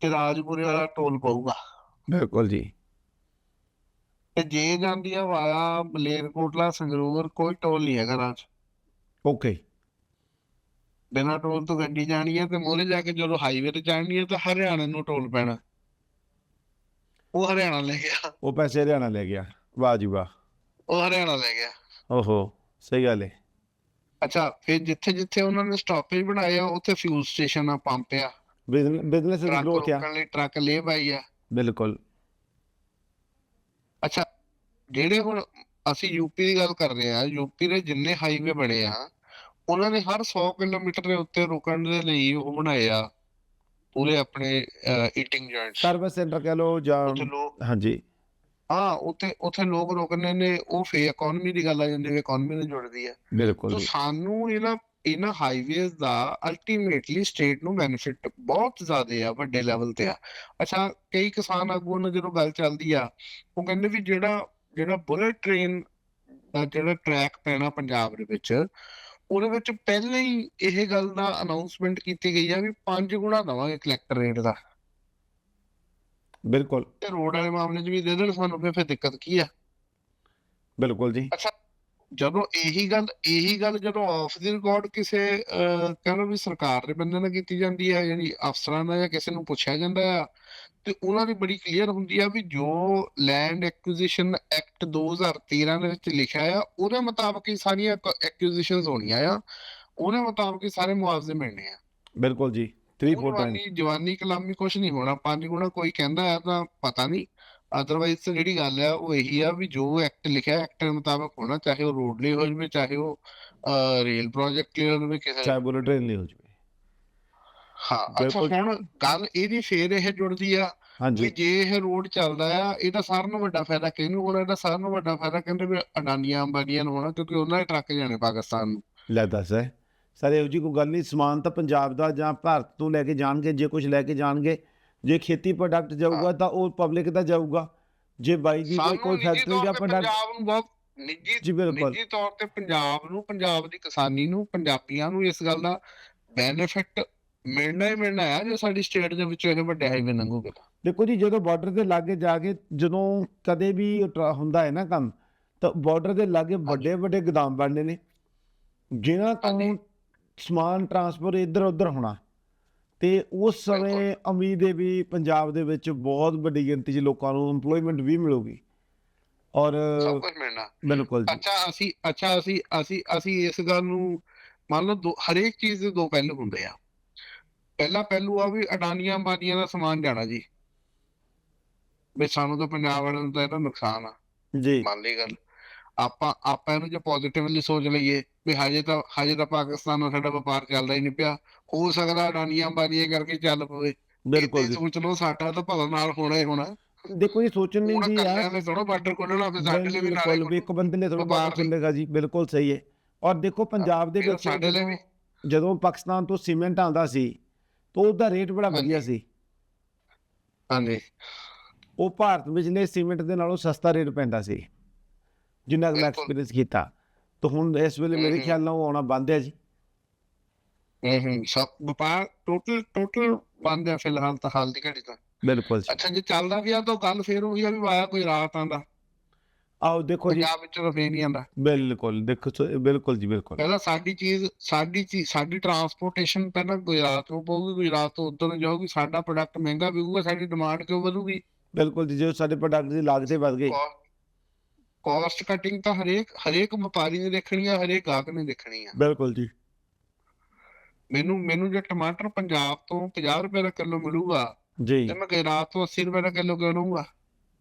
ਤੇ ਰਾਜਪੁਰੇ ਵਾਲਾ ਟੋਲ ਪਊਗਾ। ਬਿਲਕੁਲ ਜੀ। ਤੇ ਜੇ ਜਾਂਦੀ ਆ ਵਾਇਆ ਮਲੇਰਕੋਟਲਾ ਸੰਗਰੂਰ ਕੋਈ ਟੋਲ ਨਹੀਂ ਹੈਗਾ ਰਾਜ। ਓਕੇ ਬਿਨਾਂ ਟੋਲ ਤੋਂ ਗੱਡੀ ਜਾਣੀ ਹੈ ਤੇ ਮੋਰੇ ਜਾ ਕੇ ਜਦੋਂ ਹਾਈਵੇ ਤੇ ਜਾਣੀ ਹੈ ਤਾਂ ਹਰਿਆਣਾ ਨੂੰ ਟੋਲ ਪੈਣਾ। ਉਹ ਹਰਿਆਣਾ ਲੈ ਗਿਆ। ਉਹ ਪੈਸੇ ਹਰਿਆਣਾ ਲੈ ਗਿਆ। ਵਾਹ ਜੀ ਵਾਹ। ਉਹ ਹਰਿਆਣਾ ਲੈ ਗਿਆ। ਓਹੋ ਸਹੀ ਗੱਲ ਹੈ ਅੱਛਾ ਫਿਰ ਜਿੱਥੇ ਜਿੱਥੇ ਉਹਨਾਂ ਨੇ ਸਟਾਪੇਜ ਬਣਾਏ ਆ ਉੱਥੇ ਫਿਊਲ ਸਟੇਸ਼ਨ ਆ ਪੰਪ ਆ। ਬਿਜ਼ਨਸ ਦੀ ਟਰੱਕ ਗਰੋਥ ਆ। ਰੋਕਣ ਲਈ ਟਰੱਕ ਲੇਬ ਆਈ ਆ। ਬਿਲਕੁਲ। ਅੱਛਾ ਜਿਹੜੇ ਹੁਣ ਅਸੀਂ ਯੂਪੀ ਦੀ ਗੱਲ ਕਰ ਰਹੇ ਆ ਯੂਪੀ ਦੇ ਜਿੰਨੇ ਹਾਈਵੇ ਬਣੇ ਆ ਉਹਨਾਂ ਨੇ ਹਰ 100 ਕਿਲੋਮੀਟਰ ਦੇ ਉੱਤੇ ਰੁਕਣ ਦੇ ਲਈ ਉਹ ਬਣਾਏ ਆ ਪੂਰੇ ਆਪਣੇ ਈਟਿੰਗ ਜੁਆਇੰਟਸ ਸਰਵਿਸ ਸੈਂਟਰ ਕਹ ਲੋ ਜਾਂ ਹਾਂਜੀ। ਹਾਂ ਉੱਥੇ ਉੱਥੇ ਲੋਕ ਰੁਕਣੇ ਨੇ ਉਹ ਫੇ ਇਕਨੋਮੀ ਦੀ ਗੱਲ ਆ ਜਾਂਦੀ ਹੈ ਇਕਨੋਮੀ ਨਾਲ ਜੁੜਦੀ ਹੈ ਬਿਲਕੁਲ ਸੋ ਜੀ। ਸਾਨੂੰ ਇਹਨਾਂ ਇਹਨਾਂ ਹਾਈਵੇਜ਼ ਦਾ ਅਲਟੀਮੇਟਲੀ ਸਟੇਟ ਨੂੰ ਬੈਨੀਫਿਟ ਬਹੁਤ ਜ਼ਿਆਦਾ ਆ ਵੱਡੇ ਲੈਵਲ ਤੇ ਆ। ਅੱਛਾ ਕਈ ਕਿਸਾਨ ਆਗੂਆਂ ਨਾਲ ਜਦੋਂ ਗੱਲ ਚੱਲਦੀ ਆ ਉਹ ਕਹਿੰਦੇ ਵੀ ਜਿਹੜਾ ਜਿਹੜਾ ਬੁਲਟ ਟ੍ਰੇਨ ਦਾ ਜਿਹੜਾ ਟਰੈਕ ਪੈਣਾ ਪੰਜਾਬ ਦੇ ਵਿੱਚ ਉਹਦੇ ਵਿੱਚ ਪਹਿਲਾਂ ਹੀ ਇਹ ਗੱਲ ਦਾ ਅਨਾਉਂਸਮੈਂਟ ਕੀਤੀ ਗਈ ਆ ਵੀ 5 ਗੁਣਾ ਦਵਾਂਗੇ ਕਲੈਕਟਰ ਰੇਟ ਦਾ। ਬਿਲਕੁਲ। ਤੇ ਰੋਡ ਵਾਲੇ ਮਾਮਲੇ 'ਚ ਵੀ ਦੇ ਦੇਣ ਸਾਨੂੰ ਫਿਰ ਫਿਰ ਦਿੱਕਤ ਕੀ ਆ? ਬਿਲਕੁਲ ਜੀ। ਜਦੋਂ ਇਹੀ ਗੱਲ ਇਹੀ ਗੱਲ ਜਦੋਂ ਆਫ ਦੀ ਰਿਕਾਰਡ ਕਿਸੇ ਕਹਿੰਦਾ ਵੀ ਸਰਕਾਰ ਦੇ ਬੰਦੇ ਨਾਲ ਕੀਤੀ ਜਾਂਦੀ ਹੈ ਜਿਹੜੀ ਅਫਸਰਾਂ ਦਾ ਜਾਂ ਕਿਸੇ ਨੂੰ ਪੁੱਛਿਆ ਜਾਂਦਾ ਆ ਤੇ ਉਹਨਾਂ ਦੀ ਬੜੀ ਕਲੀਅਰ ਹੁੰਦੀ ਆ ਵੀ ਜੋ ਲੈਂਡ ਐਕੁਜੀਸ਼ਨ ਐਕਟ 2013 ਦੇ ਵਿੱਚ ਲਿਖਿਆ ਆ ਉਹਦੇ ਮੁਤਾਬਕ ਹੀ ਸਾਰੀਆਂ ਐਕੁਜੀਸ਼ਨਸ ਹੋਣੀਆਂ ਆ। ਉਹਦੇ ਮੁਤਾਬਕ ਹੀ ਸਾਰੇ ਮੁਆਵਜ਼ੇ ਮਿਲਣੇ ਆ। ਬਿਲਕੁਲ ਜੀ 3 4 ਟਾਈਮ ਜਵਾਨੀ ਜਵਾਨੀ ਕਲਾਮੀ ਕੁਝ ਨਹੀਂ ਹੋਣਾ ਪੰਜ ਗੁਣਾ ਕੋਈ ਕਹਿੰਦਾ ਹੈ ਤਾਂ ਪਤਾ ਨਹੀਂ। ਅਦਰਵਾਈਜ਼ ਜਿਹੜੀ ਗੱਲ ਹੈ ਉਹ ਇਹੀ ਆ ਵੀ ਜੋ ਐਕਟ ਲਿਖਿਆ ਐਕਟ ਦੇ ਮੁਤਾਬਕ ਹੋਣਾ ਚਾਹੇ ਉਹ ਰੋਡ ਲਈ ਹੋ ਜਾਵੇ ਚਾਹੇ ਉਹ ਰੇਲ ਪ੍ਰੋਜੈਕਟ ਲਈ ਹੋ ਜਾਵੇ ਚਾਹੇ ਬੁਲਟ ਟ੍ਰੇਨ ਲਈ ਹੋ ਜਾਵੇ ਹਾਂ ਅੱਛਾ ਬਿਲਕੁਲ। ਹੁਣ ਗੱਲ ਇਹਦੀ ਫੇਰ ਇਹ ਜੁੜਦੀ ਆ ਹਾਂਜੀ। ਜੇ ਇਹ ਰੋਡ ਚੱਲਦਾ ਆ ਇਹਦਾ ਸਾਰਿਆਂ ਨੂੰ ਵੱਡਾ ਫਾਇਦਾ ਕਿਹਨੂੰ ਹੋਣਾ? ਇਹਦਾ ਸਾਰਿਆਂ ਨੂੰ ਵੱਡਾ ਫਾਇਦਾ ਕਹਿੰਦੇ ਵੀ ਅਡਾਨੀਆਂ ਅੰਬਾਨੀਆਂ ਨੂੰ ਹੋਣਾ ਕਿਉਂਕਿ ਉਹਨਾਂ ਦੇ ਟਰੱਕ ਜਾਣੇ ਪਾਕਿਸਤਾਨ ਨੂੰ। ਲੈ ਦੱਸ ਹੈ। ਸਰ ਇਹੋ ਜੀ ਕੋਈ ਗੱਲ ਨਹੀਂ ਸਮਾਨ ਤਾਂ ਪੰਜਾਬ ਦਾ ਜਾਂ ਭਾਰਤ ਤੋਂ ਲੈ ਕੇ ਜਾਣਗੇ ਜੇ ਕੁਝ ਲੈ ਕੇ ਜਾਣਗੇ। ਜੇ ਖੇਤੀ ਪ੍ਰੋਡਕਟ ਜਾਊਗਾ ਤਾਂ ਉਹ ਪਬਲਿਕ ਦਾ ਜਾਊਗਾ। ਜੇ ਬਾਈ ਜੀ ਕੋਈ ਫੈਕਟਰੀ ਜਾਂ ਪ੍ਰੋਡਕਟ ਪੰਜਾਬ ਨੂੰ ਬਹੁਤ ਨਿੱਜੀ ਨਿੱਜੀ ਤੌਰ ਤੇ ਪੰਜਾਬ ਨੂੰ ਪੰਜਾਬ ਦੀ ਕਿਸਾਨੀ ਨੂੰ ਪੰਜਾਬੀਆਂ ਨੂੰ ਇਸ ਗੱਲ ਦਾ ਬੈਨੀਫਿਟ ਮਿਲਣਾ ਹੀ ਮਿਲਣਾ ਹੈ ਜੇ ਸਾਡੀ ਸਟੇਟ ਦੇ ਵਿੱਚੋਂ ਇਹ ਵੱਡੇ ਹਾਈਵੇ ਲੰਘੂਗੇ ਦੇਖੋ ਜੀ ਜਦੋਂ ਬਾਰਡਰ ਦੇ ਲਾਗੇ ਜਾ ਕੇ ਜਦੋਂ ਕਦੇ ਵੀ ਟਰਾ- ਹੁੰਦਾ ਹੈ ਨਾ ਕੰਮ ਤਾਂ ਬਾਰਡਰ ਦੇ ਲਾਗੇ ਵੱਡੇ ਵੱਡੇ ਗੋਦਾਮ ਬਣਨੇ ਨੇ ਜਿਨ੍ਹਾਂ ਤੋਂ ਹਾਂਜੀ। ਸਮਾਨ ਟਰਾਂਸਪੋਰਟ ਇੱਧਰ ਉੱਧਰ ਹੋਣਾ। ਤੇ ਉਸ ਸਮੇਂ ਉਮੀਦ ਹੈ ਵੀ ਪੰਜਾਬ ਦੇ ਵਿੱਚ ਬਹੁਤ ਵੱਡੀ ਗਿਣਤੀ 'ਚ ਲੋਕਾਂ ਨੂੰ EMPLOYMENT ਵੀ ਮਿਲੂਗੀ। ਔਰ ਸਭ ਕੁਝ ਮਿਲਣਾ। ਬਿਲਕੁਲ ਜੀ। ਅੱਛਾ ਅਸੀਂ ਅੱਛਾ ਅਸੀਂ ਅਸੀਂ ਅਸੀਂ ਇਸ ਗੱਲ ਨੂੰ ਮੰਨ ਲਓ ਦੋ ਹਰੇਕ ਚੀਜ਼ ਦੇ ਦੋ ਪਹਿਲੂ ਹੁੰਦੇ ਆ। ਪਹਿਲਾ ਪਹਿਲੂ ਆ ਵੀ ਅਡਾਨੀਆਂ ਅੰਬਾਨੀਆਂ ਦਾ ਸਮਾਨ ਜਾਣਾ ਜੀ। ਵੀ ਸਾਨੂੰ ਤਾਂ ਪੰਜਾਬ ਵਾਲਿਆਂ ਨੂੰ ਤਾਂ ਇਹਦਾ ਨੁਕਸਾਨ ਆ। ਜੀ। ਮੰਨ ਲਈ ਗੱਲ। ਆਪਾਂ ਆਪਾਂ ਇਹਨੂੰ ਜੇ ਪੋਜ਼ਿਟਿਵਲੀ ਸੋਚ ਲਈਏ ਵੀ ਹਜੇ ਤਾਂ ਹਜੇ ਤਾਂ ਪਾਕਿਸਤਾਨ ਨਾਲ ਸਾਡਾ ਵਪਾਰ ਚੱਲਦਾ ਹੀ ਨਹੀਂ ਪਿਆ। ਹੋ ਸਕਦਾ ਅਡਾਨੀਆਂ ਅੰਬਾਨੀਆਂ ਕਰਕੇ ਚੱਲ ਪਵੇ। ਬਿਲਕੁਲ ਜੀ। ਸੋਚ ਲਓ ਸਾਡਾ ਤਾਂ ਭਲਾ ਨਾਲ ਹੋਣਾ ਹੀ ਹੋਣਾ। ਦੇਖੋ ਜੀ ਸੋਚਣ ਨਹੀਂ ਕੱਲਿਆਂ ਯਾਰ ਥੋੜਾ ਬਾਰਡਰ ਖੋਲਣਾ ਫਿਰ ਸਾਡੇ ਲਈ ਵੀ ਨਾਲੇ ਵੀ ਇੱਕ ਬੰਦੇ ਨੇ ਥੋੜਾ ਲਈ। ਚੱਲੇਗਾ ਜੀ ਬਿਲਕੁਲ ਸਹੀ ਹੈ। ਔਰ ਦੇਖੋ ਪੰਜਾਬ ਦੇ ਵਿੱਚ ਸਾਡੇ ਲਈ ਵੀ। ਜਦੋਂ ਪਾਕਿਸਤਾਨ ਤੋਂ ਸੀਮੈਂਟ ਆਉਂਦਾ ਸੀ ਤਾਂ ਉਹਦਾ ਰੇਟ ਬੜਾ ਵਧੀਆ ਸੀ। ਹਾਂਜੀ। ਉਹ ਭਾਰਤ ਵਿਚਲੇ ਸੀਮੈਂਟ ਦੇ ਨਾਲੋਂ ਸਸਤਾ ਰੇਟ ਪੈਂਦਾ ਸੀ। ਜਿੰਨਾ ਅਗਲਾ ਬਿਲਕੁਲ। ਐਕਸਪੀਰੀਅੰਸ ਕੀਤਾ। ਤਾਂ ਹੁਣ ਇਸ ਵੇਲੇ ਮੇਰੇ। ਖਿਆਲ ਨਾਲ ਉਹ ਆਉਣਾ ਬੰਦ ਹੈ ਜੀ। ਹੂੰ ਸਭ ਵਪਾਰ ਟੋਟਲ ਟੋਟਲ ਬੰਦ ਹੈ ਫਿਲਹਾਲ ਤਾਂ ਹਾਲ ਦੀ ਘੜੀ ਤਾਂ। ਬਿਲਕੁਲ ਜੀ। ਅੱਛਾ ਜੇ ਚੱਲਦਾ ਵੀ ਆ ਤਾਂ ਗੱਲ ਫੇਰ ਉਹੀ ਆ ਵੀ ਆਇਆ ਕੋਈ ਰਾਤ ਆਂਦਾ ਆਓ ਦੇਖੋ ਜੀ। ਪੰਜਾਬ ਵਿੱਚ ਤਾਂ ਫੇਰ ਨਹੀਂ ਆਂਦਾ ਬਿਲਕੁਲ ਦੇਖੋ ਸੋ- ਬਿਲਕੁਲ ਜੀ ਬਿਲਕੁਲ। ਪਹਿਲਾਂ ਸਾਡੀ ਚੀਜ਼ ਸਾਡੀ ਚੀਜ਼ ਸਾਡੀ ਟਰਾਂਸਪੋਰਟੇਸ਼ਨ ਪਹਿਲਾਂ ਗੁਜਰਾਤ ਨੂੰ ਪਊਗੀ ਗੁਜਰਾਤ ਤੋਂ ਉੱਧਰ ਨੂੰ ਜਾਊਗੀ ਸਾਡਾ ਪ੍ਰੋਡਕਟ ਮਹਿੰਗਾ ਵਿਕੂਗਾ ਸਾਡੀ ਡਿਮਾਂਡ ਕਿਉਂ ਵਧੂਗੀ? ਬਿਲਕੁਲ ਜੀ ਜੋ ਸਾਡੇ ਪ੍ਰੋਡਕਟ ਦੀ ਲਾਗਤ ਵਧ ਗਈ। ਕਾਸਟ ਕਟਿੰਗ ਤਾਂ ਹਰੇਕ ਹਰੇਕ ਵਪਾਰੀ ਨੇ ਦੇਖਣੀ ਆ ਹਰੇਕ ਗਾਹਕ ਨੇ ਦੇਖਣੀ ਆ। ਬਿਲਕੁਲ ਜੀ। ਮੈਨੂੰ ਮੈਨੂੰ ਜੇ ਟਮਾਟਰ ਪੰਜਾਬ ਤੋਂ 50 ਰੁਪਏ ਦਾ ਕਿਲੋ ਮਿਲੂਗਾ ਜੀ। ਤੇ ਮੈਂ ਗੁਜਰਾਤ ਤੋਂ 80 ਰੁਪਏ ਦਾ ਕਿਲੋ ਕਿਉਂ ਲਊਂਗਾ?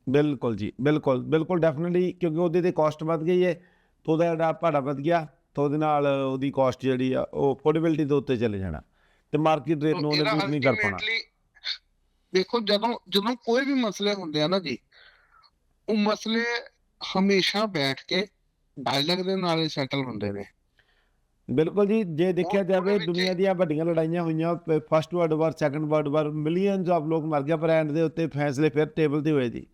ਬਿਲਕੁਲ ਜੀ ਬਿਲਕੁਲ ਬਿਲਕੁਲ ਡੈਫੀਨਿਟਲੀ ਕਿਉਂਕਿ ਉਹਦੇ ਤੇ ਕਾਸਟ ਵੱਧ ਗਈ ਹੈ ਤਾਂ ਉਹਦਾ ਜਿਹੜਾ ਭਾੜਾ ਵੱਧ ਗਿਆ ਤਾਂ ਉਹਦੇ ਨਾਲ ਉਹਦੀ ਕਾਸਟ ਜਿਹੜੀ ਆ ਉਹ ਅਫੋਰਡੇਬਿਲਟੀ ਦੇ ਉੱਤੇ ਚਲੇ ਜਾਣਾ ਤੇ ਮਾਰਕੀਟ ਰੇਟ ਨੂੰ ਉਹਨੇ ਬੂਟ ਨਹੀਂ ਕਰ ultimately ਦੇਖੋ ਜਦੋਂ ਜਦੋਂ ਕੋਈ ਵੀ ਮਸਲੇ ਹੁੰਦੇ ਆ ਨਾ ਜੀ ਉਹ ਮਸਲੇ ਹਮੇਸ਼ਾ ਬੈਠ ਕੇ ਡਾਇਲੌਗ ਦੇ ਨਾਲ ਹੀ ਸੈਟਲ ਹੁੰਦੇ ਨੇ। ਬਿਲਕੁਲ ਜੀ ਜੇ ਦੇਖਿਆ ਜਾਵੇ ਦੁਨੀਆ ਦੀਆਂ ਵੱਡੀਆਂ ਲੜਾਈਆਂ ਹੋਈਆਂ first world war second world war millions of ਲੋਕ ਮਰ ਗਏ ਪਰ ਐਂਡ ਦੇ ਉੱਤੇ ਫੈਸਲੇ ਫਿਰ ਟੇਬਲ ਤੇ ਹੋਏ ਜੀ।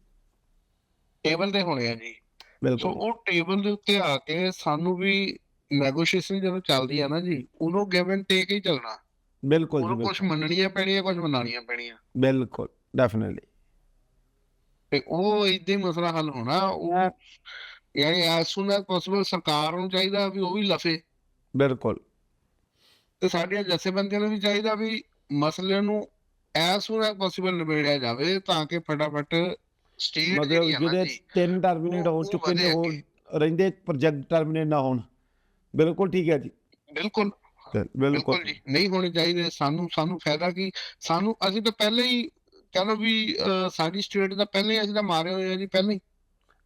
ਟੇਬਲ ਤੇ ਹੋਣੇ ਆ ਜੀ। ਸੋ ਬਿਲਕੁਲ। ਉਹ ਟੇਬਲ ਦੇ ਉੱਤੇ ਆ ਕੇ ਸਾਨੂੰ ਵੀ ਨੈਗੋਸ਼ੀਏਸ਼ਨ ਜਦੋਂ ਚੱਲਦੀ ਆ ਨਾ ਜੀ ਉਦੋਂ ਗਿਵ ਐਂਡ ਟੇਕ ਹੀ ਚੱਲਣਾ। ਬਿਲਕੁਲ ਜੀ ਉਹਨੂੰ ਕੁਝ ਬਿਲਕੁਲ। ਮੰਨਣੀਆਂ ਪੈਣੀਆਂ ਕੁਝ ਮਨਾਣੀਆਂ ਪੈਣੀਆਂ। ਬਿਲਕੁਲ ਡੈਫੀਨਿਟਲੀ ਤੇ ਉਹ ਇਦਾਂ ਹੀ ਮਸਲਾ ਹੱਲ ਹੋਣਾ ਉਹ ਯਾਨੀ ਐਸ ਸੂਨ ਐਸ ਪੋਸੀਬਲ ਸਰਕਾਰ ਨੂੰ ਚਾਹੀਦਾ ਵੀ ਉਹ ਵੀ ਲਫੇ। ਬਿਲਕੁਲ। ਤੇ ਸਾਡੀਆਂ ਜਥੇਬੰਦੀਆਂ ਨੂੰ ਵੀ ਚਾਹੀਦਾ ਵੀ ਮਸਲੇ ਨੂੰ ਐਸ ਸੂਨ ਐਸ ਪੋਸੀਬਲ ਨਿਬੇੜਿਆ ਜਾਵੇ ਤਾਂ ਕਿ ਫਟਾਫਟ ਸਟੇਟ ਮਤਲਬ ਜਿਹੜੀ ਆ ਤਿੰਨ ਟਰਮੀਨੇਟ ਹੋ ਚੁੱਕੇ ਨੇ ਉਹ। ਰਹਿੰਦੇ ਪ੍ਰੋਜੈਕਟ ਟਰਮੀਨੇਟ ਨਾ ਹੋਣ। ਬਿਲਕੁਲ ਠੀਕ ਹੈ ਜੀ। ਬਿਲਕੁਲ। ਬਿਲਕੁਲ। ਜੀ। ਨਹੀਂ ਹੋਣੇ ਚਾਹੀਦੇ। ਸਾਨੂੰ ਸਾਨੂੰ ਫਾਇਦਾ ਕੀ? ਸਾਨੂੰ ਅਸੀਂ ਤਾਂ ਪਹਿਲਾਂ ਹੀ ਕਹ ਲਓ ਵੀ ਸਾਡੀ ਸਟੇਟ ਦਾ ਪਹਿਲਾਂ ਹੀ ਅਸੀਂ ਤਾਂ ਮਾਰੇ ਹੋਏ ਆ ਜੀ ਪਹਿਲਾਂ ਹੀ।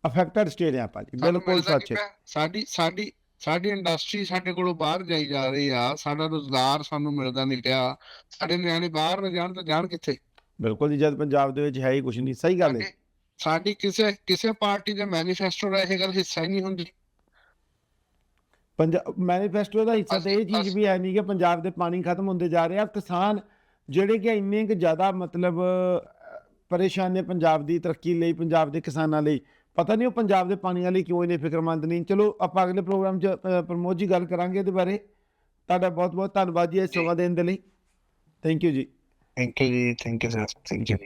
ਅਫੈਕਟਡ ਸਟੇਟ ਹੈ ਆਪਾਂ ਜੀ ਬਿਲਕੁਲ ਸੱਚ ਹੈ? ਸਾਡੀ ਸਾਡੀ ਸਾਡੀ ਇੰਡਸਟਰੀ ਸਾਡੇ ਕੋਲੋਂ ਬਾਹਰ ਜਾਈ ਜਾ ਰਹੀ ਆ। ਸਾਡਾ ਰੋਜ਼ਗਾਰ ਸਾਨੂੰ ਮਿਲਦਾ ਨਹੀਂ ਪਿਆ। ਸਾਡੇ ਨਿਆਣੇ ਬਾਹਰ ਨਾ ਜਾਣ ਤਾਂ ਜਾਣ ਕਿੱਥੇ? ਬਿਲਕੁਲ ਜੀ ਜਦ ਪੰਜਾਬ ਦੇ ਵਿੱਚ ਹੈ ਹੀ ਕੁਝ ਨਹੀਂ। ਸਹੀ ਗੱਲ ਹੈ। ਸਾਡੇ- ਕਿਸੇ ਕਿਸੇ ਪਾਰਟੀ ਦੇ ਮੈਨੀਫੈਸਟੋ ਦਾ ਇਹ ਗੱਲ ਹਿੱਸਾ ਹੀ ਨਹੀਂ ਹੁੰਦੀ। ਪੰਜਾਬ ਮੈਨੀਫੈਸਟੋ ਦਾ ਹਿੱਸਾ ਤੇ ਇਹ ਚੀਜ਼ ਵੀ ਹੈ ਨਹੀਂ ਕਿ ਪੰਜਾਬ ਦੇ ਪਾਣੀ ਖਤਮ ਹੁੰਦੇ ਜਾ ਰਹੇ ਆ। ਕਿਸਾਨ ਜਿਹੜੇ ਕਿ ਇੰਨੇ ਕਿ ਜ਼ਿਆਦਾ ਮਤਲਬ ਪਰੇਸ਼ਾਨ ਨੇ ਪੰਜਾਬ ਦੀ ਤਰੱਕੀ ਲਈ ਪੰਜਾਬ ਦੇ ਕਿਸਾਨਾਂ ਲਈ ਪਤਾ ਨਹੀਂ ਉਹ ਪੰਜਾਬ ਦੇ ਪਾਣੀਆਂ ਲਈ ਕਿਉਂ ਇੰਨੇ ਫਿਕਰਮੰਦ ਨਹੀਂ। ਚਲੋ ਆਪਾਂ ਅਗਲੇ ਪ੍ਰੋਗਰਾਮ 'ਚ ਪ੍ਰਮੋਦ ਜੀ ਗੱਲ ਕਰਾਂਗੇ ਇਹਦੇ ਬਾਰੇ। ਤੁਹਾਡਾ ਬਹੁਤ ਬਹੁਤ ਧੰਨਵਾਦ ਜੀ ਇਹ। ਸਮਾਂ ਦੇਣ ਦੇ ਲਈ। ਥੈਂਕ ਯੂ ਜੀ। ਥੈਂਕ ਯੂ ਜੀ thank you sir thank you